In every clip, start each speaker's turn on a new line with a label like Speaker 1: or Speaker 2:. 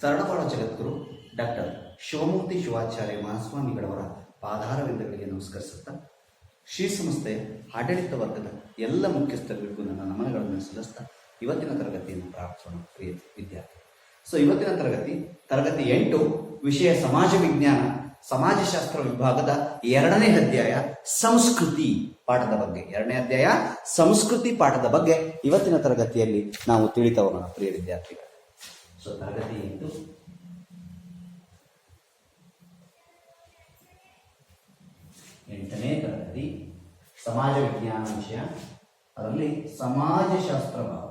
Speaker 1: ಸರಳಪಾಡ ಜಗದ್ಗುರು ಡಾಕ್ಟರ್ ಶಿವಮೂರ್ತಿ ಶಿವಾಚಾರ್ಯ ಮಹಾಸ್ವಾಮಿಗಳವರ ಪಾದಾರವಿಂದಗಳಿಗೆ ನಮಸ್ಕರಿಸುತ್ತಾ, ಶ್ರೀ ಸಂಸ್ಥೆ ಆಡಳಿತ ವರ್ಗದ ಎಲ್ಲ ಮುಖ್ಯಸ್ಥರಿಗೂ ನನ್ನ ನಮನಗಳನ್ನು ಸಲ್ಲಿಸ್ತಾ ಇವತ್ತಿನ ತರಗತಿಯನ್ನು ಪ್ರಾರಂಭಿಸೋಣ ಪ್ರಿಯ ವಿದ್ಯಾರ್ಥಿ ಸೊ ಇವತ್ತಿನ ತರಗತಿ ತರಗತಿ ಎಂಟು, ವಿಷಯ ಸಮಾಜ ವಿಜ್ಞಾನ, ಸಮಾಜಶಾಸ್ತ್ರ ವಿಭಾಗದ ಎರಡನೇ ಅಧ್ಯಾಯ ಸಂಸ್ಕೃತಿ ಪಾಠದ ಬಗ್ಗೆ. ಎರಡನೇ ಅಧ್ಯಾಯ ಸಂಸ್ಕೃತಿ ಪಾಠದ ಬಗ್ಗೆ ಇವತ್ತಿನ ತರಗತಿಯಲ್ಲಿ ನಾವು ತಿಳಿತಾ ಹೋಗೋಣ ಪ್ರಿಯ ವಿದ್ಯಾರ್ಥಿಗಳು. ಸೊ ತರಗತಿ ಇತ್ತು ಎಂಟನೇ ತರಗತಿ ಸಮಾಜ ವಿಜ್ಞಾನ ವಿಷಯ. ಅದರಲ್ಲಿ ಸಮಾಜಶಾಸ್ತ್ರ ಭಾವ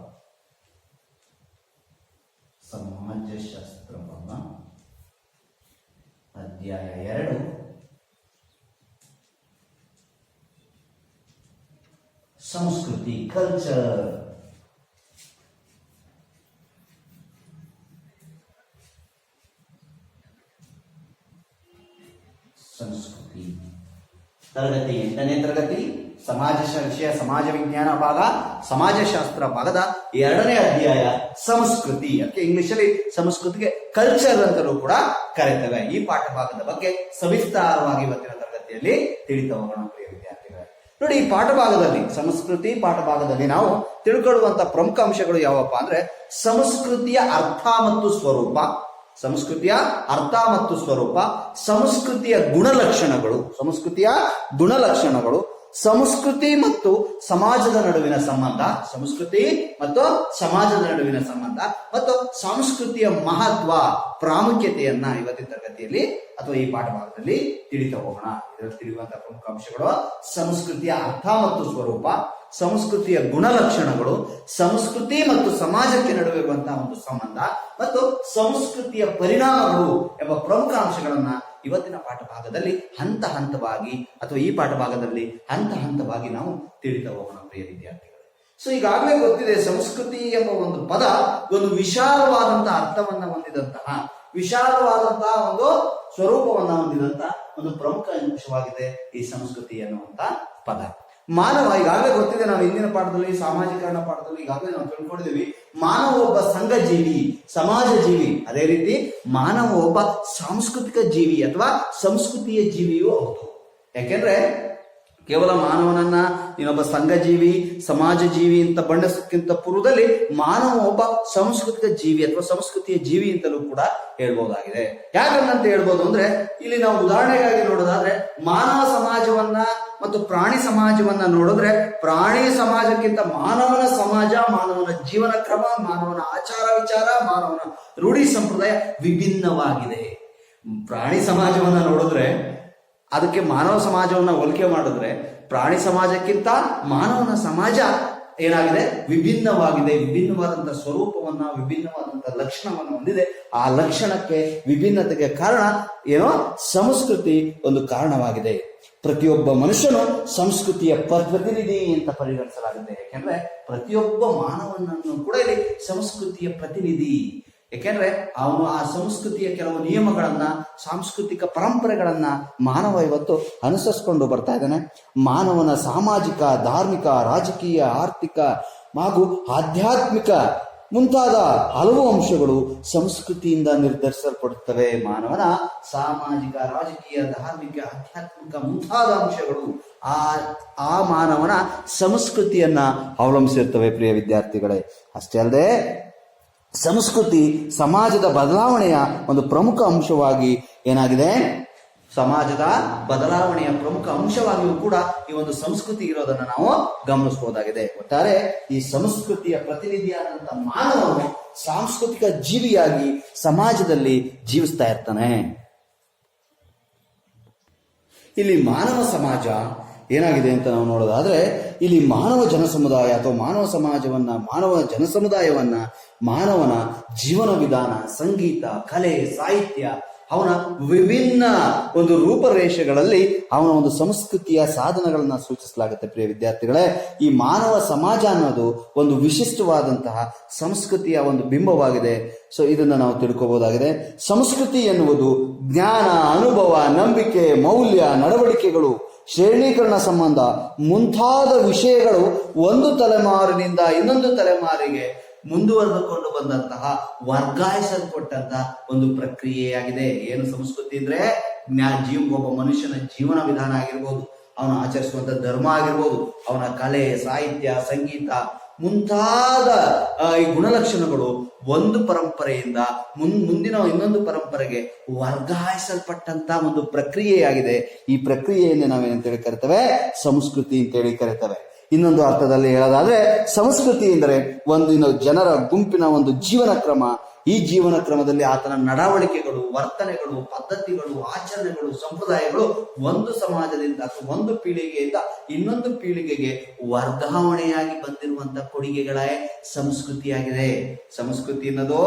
Speaker 1: ಸಮಾಜಶಾಸ್ತ್ರ ಭಾವ ಅಧ್ಯಾಯ ಎರಡು. ಸಂಸ್ಕೃತಿ ಕಲ್ಚರ್ ತರಗತಿ ಎಂಟನೇ ತರಗತಿ, ಸಮಾಜ ವಿಷಯ ಸಮಾಜ ವಿಜ್ಞಾನ ಭಾಗ ಸಮಾಜಶಾಸ್ತ್ರ ಭಾಗದ ಎರಡನೇ ಅಧ್ಯಾಯ, ಸಂಸ್ಕೃತಿ. ಅದಕ್ಕೆ ಇಂಗ್ಲಿಷಲ್ಲಿ ಸಂಸ್ಕೃತಿಗೆ ಕಲ್ಚರ್ ಅಂತಲೂ ಕೂಡ ಕರೀತೇವೆ ಈ ಪಾಠ ಭಾಗದ ಬಗ್ಗೆ ಸವಿಸ್ತಾರವಾಗಿ ಇವತ್ತಿನ ತರಗತಿಯಲ್ಲಿ ತಿಳಿತ ಹೋಗೋಣ ಪ್ರಿಯ ವಿದ್ಯಾರ್ಥಿಗಳೇ. ನೋಡಿ, ಈ ಪಾಠ ಭಾಗದಲ್ಲಿ, ಸಂಸ್ಕೃತಿ ಪಾಠ ಭಾಗದಲ್ಲಿ ನಾವು ತಿಳ್ಕೊಳ್ಳುವಂತ ಪ್ರಮುಖ ಅಂಶಗಳು ಯಾವಪ್ಪ ಅಂದ್ರೆ ಸಂಸ್ಕೃತಿಯ ಅರ್ಥ ಮತ್ತು ಸ್ವರೂಪ. ಸಂಸ್ಕೃತಿಯ ಅರ್ಥ ಮತ್ತು ಸ್ವರೂಪ, ಸಂಸ್ಕೃತಿಯ ಗುಣಲಕ್ಷಣಗಳು ಸಂಸ್ಕೃತಿಯ ಗುಣಲಕ್ಷಣಗಳು, ಸಂಸ್ಕೃತಿ ಮತ್ತು ಸಮಾಜದ ನಡುವಿನ ಸಂಬಂಧ, ಸಂಸ್ಕೃತಿ ಮತ್ತು ಸಮಾಜದ ನಡುವಿನ ಸಂಬಂಧ ಮತ್ತು ಸಂಸ್ಕೃತಿಯ ಮಹತ್ವ, ಪ್ರಾಮುಖ್ಯತೆಯನ್ನ ಇವತ್ತಿನ ತರಗತಿಯಲ್ಲಿ ಅಥವಾ ಈ ಪಾಠ ಭಾಗದಲ್ಲಿ ತಿಳಿತಾ ಹೋಗೋಣ. ಇದರಲ್ಲಿ ತಿಳಿಯುವಂತಹ ಪ್ರಮುಖ ಅಂಶಗಳು ಸಂಸ್ಕೃತಿಯ ಅರ್ಥ ಮತ್ತು ಸ್ವರೂಪ ಸಂಸ್ಕೃತಿಯ ಗುಣಲಕ್ಷಣಗಳು, ಸಂಸ್ಕೃತಿ ಮತ್ತು ಸಮಾಜಕ್ಕೆ ನಡುವೆ ಇರುವಂತಹ ಒಂದು ಸಂಬಂಧ ಮತ್ತು ಸಂಸ್ಕೃತಿಯ ಪರಿಣಾಮಗಳು ಎಂಬ ಪ್ರಮುಖ ಅಂಶಗಳನ್ನ ಇವತ್ತಿನ ಪಾಠ ಭಾಗದಲ್ಲಿ ಹಂತ ಹಂತವಾಗಿ ಅಥವಾ ಈ ಪಾಠ ಭಾಗದಲ್ಲಿ ಹಂತ ಹಂತವಾಗಿ ನಾವು ತಿಳಿತ ಹೋಗೋಣ ಪ್ರಿಯ ವಿದ್ಯಾರ್ಥಿಗಳು. ಸೊ ಈಗಾಗಲೇ ಗೊತ್ತಿದೆ ಸಂಸ್ಕೃತಿ ಎಂಬ ಒಂದು ಪದ ಒಂದು ವಿಶಾಲವಾದಂತಹ ಅರ್ಥವನ್ನ ಹೊಂದಿದಂತಹ, ವಿಶಾಲವಾದಂತಹ ಒಂದು ಸ್ವರೂಪವನ್ನ ಹೊಂದಿದಂತಹ ಒಂದು ಪ್ರಮುಖ ಅಂಶವಾಗಿದೆ ಈ ಸಂಸ್ಕೃತಿ ಎನ್ನುವಂತ ಪದ. ಮಾನವ ಈಗಾಗಲೇ ಗೊತ್ತಿದೆ ನಾವು ಹಿಂದಿನ ಪಾಠದಲ್ಲಿ, ಸಾಮಾಜಿಕರಣ ಪಾಠದಲ್ಲಿ ಈಗಾಗಲೇ ನಾವು ತಿಳ್ಕೊಂಡಿದ್ದೀವಿ. ಮಾನವ ಒಬ್ಬ ಸಂಘ ಜೀವಿ ಸಮಾಜ ಜೀವಿ ಅದೇ ರೀತಿ ಮಾನವ ಒಬ್ಬ ಸಾಂಸ್ಕೃತಿಕ ಜೀವಿ ಅಥವಾ ಸಂಸ್ಕೃತಿಯ ಜೀವಿಯೂ ಹೌದು. ಯಾಕೆಂದ್ರೆ ಕೇವಲ ಮಾನವನನ್ನ, ನೀನೊಬ್ಬ ಸಂಘ ಜೀವಿ ಸಮಾಜ ಜೀವಿ ಅಂತ ಬಣ್ಣಿಸಕ್ಕಿಂತ ಪೂರ್ವದಲ್ಲಿ ಮಾನವ ಒಬ್ಬ ಸಾಂಸ್ಕೃತಿಕ ಜೀವಿ ಅಥವಾ ಸಂಸ್ಕೃತಿಯ ಜೀವಿ ಅಂತಲೂ ಕೂಡ ಹೇಳ್ಬೋದಾಗಿದೆ. ಯಾಕಂತ ಹೇಳ್ಬೋದು ಅಂದ್ರೆ, ಇಲ್ಲಿ ನಾವು ಉದಾಹರಣೆಗಾಗಿ ನೋಡೋದಾದ್ರೆ, ಮಾನವ ಸಮಾಜವನ್ನ ಮತ್ತು ಪ್ರಾಣಿ ಸಮಾಜವನ್ನ ನೋಡಿದ್ರೆ, ಪ್ರಾಣಿ ಸಮಾಜಕ್ಕಿಂತ ಮಾನವನ ಸಮಾಜ, ಮಾನವನ ಜೀವನ ಕ್ರಮ, ಮಾನವನ ಆಚಾರ ವಿಚಾರ, ಮಾನವನ ರೂಢಿ ಸಂಪ್ರದಾಯ ವಿಭಿನ್ನವಾಗಿದೆ. ಪ್ರಾಣಿ ಸಮಾಜವನ್ನ ನೋಡಿದ್ರೆ ಅದಕ್ಕೆ ಮಾನವ ಸಮಾಜವನ್ನ ಹೋಲಿಕೆ ಮಾಡಿದ್ರೆ ಪ್ರಾಣಿ ಸಮಾಜಕ್ಕಿಂತ ಮಾನವನ ಸಮಾಜ ಏನಾಗಿದೆ? ವಿಭಿನ್ನವಾಗಿದೆ. ವಿಭಿನ್ನವಾದಂತಹ ಸ್ವರೂಪವನ್ನ ವಿಭಿನ್ನವಾದಂತಹ ಲಕ್ಷಣವನ್ನು ಹೊಂದಿದೆ. ಆ ಲಕ್ಷಣಕ್ಕೆ ವಿಭಿನ್ನತೆಗೆ ಕಾರಣ ಏನೋ? ಸಂಸ್ಕೃತಿ ಒಂದು ಕಾರಣವಾಗಿದೆ. ಪ್ರತಿಯೊಬ್ಬ ಮನುಷ್ಯನು ಸಂಸ್ಕೃತಿಯ ಪ್ರತಿನಿಧಿ ಅಂತ ಪರಿಗಣಿಸಲಾಗುತ್ತೆ. ಯಾಕೆಂದ್ರೆ ಪ್ರತಿಯೊಬ್ಬ ಮಾನವನನ್ನು ಕೂಡ ಇಲ್ಲಿ ಸಂಸ್ಕೃತಿಯ ಪ್ರತಿನಿಧಿ ಯಾಕೆಂದ್ರೆ ಅವನು ಆ ಸಂಸ್ಕೃತಿಯ ಕೆಲವು ನಿಯಮಗಳನ್ನ, ಸಾಂಸ್ಕೃತಿಕ ಪರಂಪರೆಗಳನ್ನ ಮಾನವ ಇವತ್ತು ಅನುಸರಿಸಿಕೊಂಡು ಬರ್ತಾ ಇದ್ದಾನೆ. ಮಾನವನ ಸಾಮಾಜಿಕ, ಧಾರ್ಮಿಕ, ರಾಜಕೀಯ, ಆರ್ಥಿಕ ಹಾಗೂ ಆಧ್ಯಾತ್ಮಿಕ ಮುಂತಾದ ಹಲವು ಅಂಶಗಳು ಸಂಸ್ಕೃತಿಯಿಂದ ನಿರ್ಧರಿಸಲ್ಪಡುತ್ತವೆ. ಮಾನವನ ಸಾಮಾಜಿಕ, ರಾಜಕೀಯ, ಧಾರ್ಮಿಕ, ಆಧ್ಯಾತ್ಮಿಕ ಮುಂತಾದ ಅಂಶಗಳು ಆ ಆ ಮಾನವನ ಸಂಸ್ಕೃತಿಯನ್ನ ಅವಲಂಬಿಸಿರ್ತವೆ. ಪ್ರಿಯ ವಿದ್ಯಾರ್ಥಿಗಳೇ, ಅಷ್ಟೇ ಅಲ್ಲದೆ ಸಂಸ್ಕೃತಿ, ಸಮಾಜದ ಬದಲಾವಣೆಯ ಒಂದು ಪ್ರಮುಖ ಅಂಶವಾಗಿ ಏನಾಗಿದೆ? ಸಮಾಜದ ಬದಲಾವಣೆಯ ಪ್ರಮುಖ ಅಂಶವಾಗಿಯೂ ಕೂಡ ಈ ಒಂದು ಸಂಸ್ಕೃತಿ ಇರೋದನ್ನ ನಾವು ಗಮನಿಸಬಹುದಾಗಿದೆ. ಒಟ್ಟಾರೆ ಈ ಸಂಸ್ಕೃತಿಯ ಪ್ರತಿನಿಧಿಯಾದಂತ ಮಾನವನು ಸಾಂಸ್ಕೃತಿಕ ಜೀವಿಯಾಗಿ ಸಮಾಜದಲ್ಲಿ ಜೀವಿಸ್ತಾ ಇರ್ತಾನೆ. ಇಲ್ಲಿ ಮಾನವ ಸಮಾಜ ಏನಾಗಿದೆ ಅಂತ ನಾವು ನೋಡೋದಾದ್ರೆ ಇಲ್ಲಿ ಮಾನವ ಜನಸಮುದಾಯ ಅಥವಾ ಮಾನವ ಸಮಾಜವನ್ನ, ಮಾನವ ಜನಸಮುದಾಯವನ್ನ, ಮಾನವನ ಜೀವನ ವಿಧಾನ, ಸಂಗೀತ, ಕಲೆ, ಸಾಹಿತ್ಯ ಅವನ ವಿಭಿನ್ನ ಒಂದು ರೂಪರೇಷೆಗಳಲ್ಲಿ ಅವನ ಒಂದು ಸಂಸ್ಕೃತಿಯ ಸಾಧನಗಳನ್ನ ಸೂಚಿಸಲಾಗುತ್ತೆ, ಪ್ರಿಯ ವಿದ್ಯಾರ್ಥಿಗಳೇ. ಈ ಮಾನವ ಸಮಾಜ ಅನ್ನೋದು ಒಂದು ವಿಶಿಷ್ಟವಾದಂತಹ ಸಂಸ್ಕೃತಿಯ ಒಂದು ಬಿಂಬವಾಗಿದೆ. ಸೊ ಇದನ್ನ ನಾವು ತಿಳ್ಕೋಬಹುದಾಗಿದೆ ಸಂಸ್ಕೃತಿ ಎನ್ನುವುದು ಜ್ಞಾನ, ಅನುಭವ, ನಂಬಿಕೆ, ಮೌಲ್ಯ, ನಡವಳಿಕೆಗಳು ಶ್ರೇಣೀಕರಣ ಸಂಬಂಧ ಮುಂತಾದ ವಿಷಯಗಳು ಒಂದು ತಲೆಮಾರಿನಿಂದ ಇನ್ನೊಂದು ತಲೆಮಾರಿಗೆ ಮುಂದುವರೆದುಕೊಂಡು ಬಂದಂತಹ ವರ್ಗಾಯಿಸಲ್ಪಟ್ಟಂತಹ ಒಂದು ಪ್ರಕ್ರಿಯೆಯಾಗಿದೆ. ಏನು ಸಂಸ್ಕೃತಿ ಅಂದ್ರೆ ಜೀವ, ಒಬ್ಬ ಮನುಷ್ಯನ ಜೀವನ ವಿಧಾನ ಆಗಿರ್ಬೋದು. ಅವನು ಆಚರಿಸುವಂತ ಧರ್ಮ ಆಗಿರ್ಬೋದು. ಅವನ ಕಲೆ, ಸಾಹಿತ್ಯ, ಸಂಗೀತ ಮುಂತಾದ ಈ ಗುಣಲಕ್ಷಣಗಳು ಒಂದು ಪರಂಪರೆಯಿಂದ ಮುನ್, ಮುಂದಿನ ಇನ್ನೊಂದು ಪರಂಪರೆಗೆ ವರ್ಗಾಯಿಸಲ್ಪಟ್ಟಂತ ಒಂದು ಪ್ರಕ್ರಿಯೆಯಾಗಿದೆ. ಈ ಪ್ರಕ್ರಿಯೆಯನ್ನು ನಾವೇನಂತೇಳಿ ಕರಿತೇವೆ? ಸಂಸ್ಕೃತಿ ಅಂತೇಳಿ ಕರಿತೇವೆ. ಇನ್ನೊಂದು ಅರ್ಥದಲ್ಲಿ ಹೇಳೋದಾದ್ರೆ ಸಂಸ್ಕೃತಿ ಎಂದರೆ ಒಂದು ಜನರ ಗುಂಪಿನ ಒಂದು ಜೀವನ ಕ್ರಮ ಈ ಜೀವನ ಕ್ರಮದಲ್ಲಿ ಆತನ ನಡವಳಿಕೆಗಳು, ವರ್ತನೆಗಳು, ಪದ್ಧತಿಗಳು, ಆಚರಣೆಗಳು, ಸಂಪ್ರದಾಯಗಳು ಒಂದು ಸಮಾಜದಿಂದ ಒಂದು ಪೀಳಿಗೆಯಿಂದ ಇನ್ನೊಂದು ಪೀಳಿಗೆಗೆ ವರ್ಗಾವಣೆಯಾಗಿ ಬಂದಿರುವಂತಹ ಕೊಡುಗೆಗಳೇ ಸಂಸ್ಕೃತಿಯಾಗಿದೆ. ಸಂಸ್ಕೃತಿ ಅನ್ನೋದು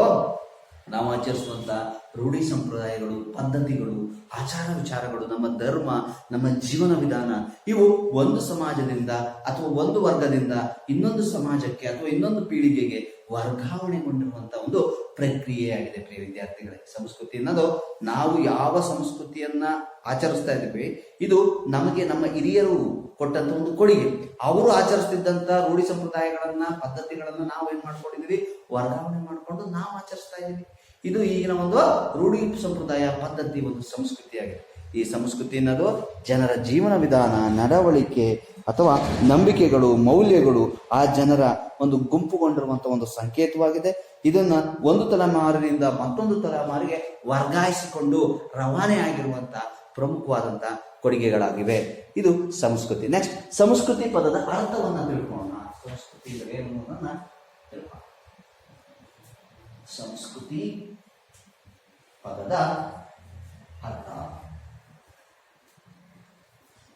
Speaker 1: ನಾವು ಆಚರಿಸುವಂತ ರೂಢಿ ಸಂಪ್ರದಾಯಗಳು, ಪದ್ಧತಿಗಳು, ಆಚಾರ ವಿಚಾರಗಳು, ನಮ್ಮ ಧರ್ಮ, ನಮ್ಮ ಜೀವನ ವಿಧಾನ, ಇವು ಒಂದು ಸಮಾಜದಿಂದ ಅಥವಾ ಒಂದು ವರ್ಗದಿಂದ ಇನ್ನೊಂದು ಸಮಾಜಕ್ಕೆ ಅಥವಾ ಇನ್ನೊಂದು ಪೀಳಿಗೆಗೆ ವರ್ಗಾವಣೆಗೊಂಡಿರುವಂತಹ ಒಂದು ಪ್ರಕ್ರಿಯೆಯಾಗಿದೆ ಪ್ರಿಯ ವಿದ್ಯಾರ್ಥಿಗಳೇ. ಸಂಸ್ಕೃತಿ ಅನ್ನೋದು ನಾವು ಯಾವ ಸಂಸ್ಕೃತಿಯನ್ನ ಆಚರಿಸ್ತಾ ಇದ್ದೀವಿ, ಇದು ನಮಗೆ ನಮ್ಮ ಹಿರಿಯರು ಕೊಟ್ಟಂತ ಒಂದು ಕೊಡುಗೆ. ಅವರು ಆಚರಿಸ್ತಿದ್ದಂತ ರೂಢಿ ಸಂಪ್ರದಾಯಗಳನ್ನ, ಪದ್ಧತಿಗಳನ್ನ ನಾವು ಏನ್ ಮಾಡ್ಕೊಂಡಿದೀವಿ ವರ್ಗಾವಣೆ ಮಾಡ್ಕೊಂಡು ನಾವು ಆಚರಿಸ್ತಾ ಇದೀವಿ ಇದು ಈಗಿನ ಒಂದು ರೂಢಿ ಸಂಪ್ರದಾಯ ಪದ್ಧತಿ ಒಂದು ಸಂಸ್ಕೃತಿಯಾಗಿದೆ. ಈ ಸಂಸ್ಕೃತಿ ಅನ್ನೋದು ಜನರ ಜೀವನ ವಿಧಾನ, ನಡವಳಿಕೆ ಅಥವಾ ನಂಬಿಕೆಗಳು, ಮೌಲ್ಯಗಳು ಆ ಜನರ ಒಂದು ಗುಂಪುಗೊಂಡಿರುವಂತಹ ಒಂದು ಸಂಕೇತವಾಗಿದೆ. ಇದನ್ನ ಒಂದು ತಲೆಮಾರಿನಿಂದ ಮತ್ತೊಂದು ತಲೆಮಾರಿಗೆ ವರ್ಗಾಯಿಸಿಕೊಂಡು ರವಾನೆ ಆಗಿರುವಂತಹ ಪ್ರಮುಖವಾದಂತ ಕೊಡುಗೆಗಳಾಗಿವೆ. ಇದು ಸಂಸ್ಕೃತಿ. ನೆಕ್ಸ್ಟ್ ಸಂಸ್ಕೃತಿ ಪದದ ಅರ್ಥವನ್ನ ತಿಳ್ಕೊಳ್ಳೋಣ. ಸಂಸ್ಕೃತಿ ಏನು ಸಂಸ್ಕೃತಿ ಪದದ ಅರ್ಥ.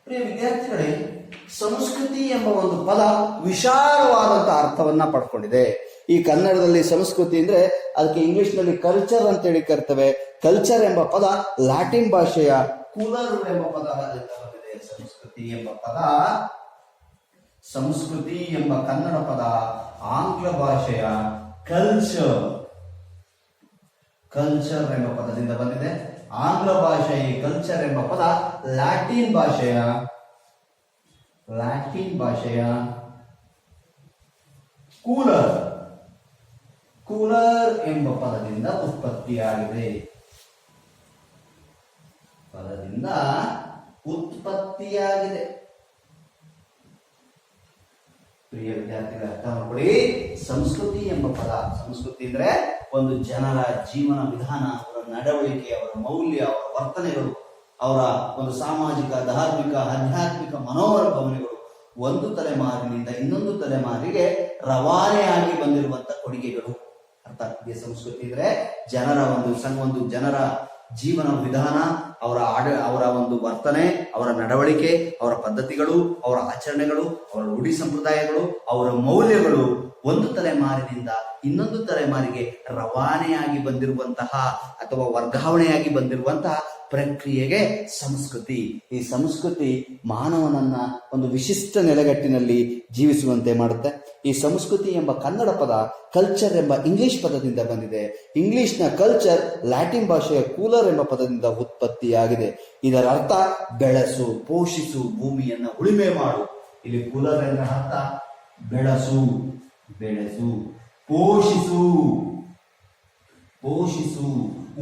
Speaker 1: ಪ್ರಿಯ ವಿದ್ಯಾರ್ಥಿಗಳೇ, ಸಂಸ್ಕೃತಿ ಎಂಬ ಒಂದು ಪದ ವಿಶಾಲವಾದಂತಹ ಅರ್ಥವನ್ನ ಪಡ್ಕೊಂಡಿದೆ. ಈ ಕನ್ನಡದಲ್ಲಿ ಸಂಸ್ಕೃತಿ ಅಂದ್ರೆ ಅದಕ್ಕೆ ಇಂಗ್ಲಿಷ್ನಲ್ಲಿ ಕಲ್ಚರ್ ಅಂತೇಳಿ ಕರ್ತವೆ. ಕಲ್ಚರ್ ಎಂಬ ಪದ ಲ್ಯಾಟಿನ್ ಭಾಷೆಯ ಕೂಲರ್ ಎಂಬ ಪದ ಸಂಸ್ಕೃತಿ ಎಂಬ ಪದ, ಸಂಸ್ಕೃತಿ ಎಂಬ ಕನ್ನಡ ಪದ ಆಂಗ್ಲ ಭಾಷೆಯ ಕಲ್ಚರ್ ಕಲ್ಚರ್ ಎಂಬ ಪದದಿಂದ ಬಂದಿದೆ. ಆಂಗ್ಲ ಭಾಷೆ ಈ ಕಲ್ಚರ್ ಎಂಬ ಪದ ಲ್ಯಾಟಿನ್ ಭಾಷೆಯ ಲ್ಯಾಟಿನ್ ಭಾಷೆಯ ಕೂಲರ್ ಕೂಲರ್ ಎಂಬ ಪದದಿಂದ ಉತ್ಪತ್ತಿಯಾಗಿದೆ. ಪದದಿಂದ ಉತ್ಪತ್ತಿಯಾಗಿದೆ. ಪ್ರಿಯ ವಿದ್ಯಾರ್ಥಿಗಳ, ಅರ್ಥ ಮಾಡ್ಕೊಳ್ಳಿ. ಸಂಸ್ಕೃತಿ ಎಂಬ ಪದ, ಸಂಸ್ಕೃತಿ ಅಂದ್ರೆ ಒಂದು ಜನರ ಜೀವನ ವಿಧಾನ, ಅವರ ನಡವಳಿಕೆ, ಅವರ ಮೌಲ್ಯ, ಅವರ ವರ್ತನೆಗಳು, ಅವರ ಒಂದು ಸಾಮಾಜಿಕ, ಧಾರ್ಮಿಕ, ಆಧ್ಯಾತ್ಮಿಕ ಮನೋವರ್ಭವನೆಗಳು ಒಂದು ತಲೆಮಾರಿನಿಂದ ಇನ್ನೊಂದು ತಲೆಮಾರಿಗೆ ರವಾನೆಯಾಗಿ ಬಂದಿರುವಂತಹ ಕೊಡುಗೆಗಳು. ಅರ್ಥ? ಆಗ್ತಿದೆ ಸಂಸ್ಕೃತಿ ಅಂದ್ರೆ ಜನರ ಒಂದು ಸಣ್ಣ ಒಂದು ಜನರ ಜೀವನ ವಿಧಾನ, ಅವರ ಆಡ, ಅವರ ಒಂದು ವರ್ತನೆ, ಅವರ ನಡವಳಿಕೆ, ಅವರ ಪದ್ಧತಿಗಳು, ಅವರ ಆಚರಣೆಗಳು, ಅವರ ರೂಢಿ ಸಂಪ್ರದಾಯಗಳು, ಅವರ ಮೌಲ್ಯಗಳು ಒಂದು ತಲೆಮಾರಿನಿಂದ ಇನ್ನೊಂದು ತಲೆಮಾರಿಗೆ ರವಾನೆಯಾಗಿ ಬಂದಿರುವಂತಹ ಅಥವಾ ವರ್ಗಾವಣೆಯಾಗಿ ಬಂದಿರುವಂತಹ ಪ್ರಕ್ರಿಯೆಗೆ ಸಂಸ್ಕೃತಿ. ಈ ಸಂಸ್ಕೃತಿ ಮಾನವನನ್ನ ಒಂದು ವಿಶಿಷ್ಟ ನೆಲೆಗಟ್ಟಿನಲ್ಲಿ ಜೀವಿಸುವಂತೆ ಮಾಡುತ್ತೆ. ಈ ಸಂಸ್ಕೃತಿ ಎಂಬ ಕನ್ನಡ ಪದ ಕಲ್ಚರ್ ಎಂಬ ಇಂಗ್ಲಿಷ್ ಪದದಿಂದ ಬಂದಿದೆ. ಇಂಗ್ಲಿಷ್ನ ಕಲ್ಚರ್ ಲ್ಯಾಟಿನ್ ಭಾಷೆಯ ಕೂಲರ್ ಎಂಬ ಪದದಿಂದ ಉತ್ಪತ್ತಿಯಾಗಿದೆ. ಇದರ ಅರ್ಥ ಬೆಳೆಸು, ಪೋಷಿಸು, ಭೂಮಿಯನ್ನ ಉಳುಮೆ ಮಾಡು. ಇಲ್ಲಿ ಕೂಲರ್ ಎಂಬ ಅರ್ಥ ಬೆಳೆಸು. ಬೆಳೆಸು, ಪೋಷಿಸು. ಪೋಷಿಸು,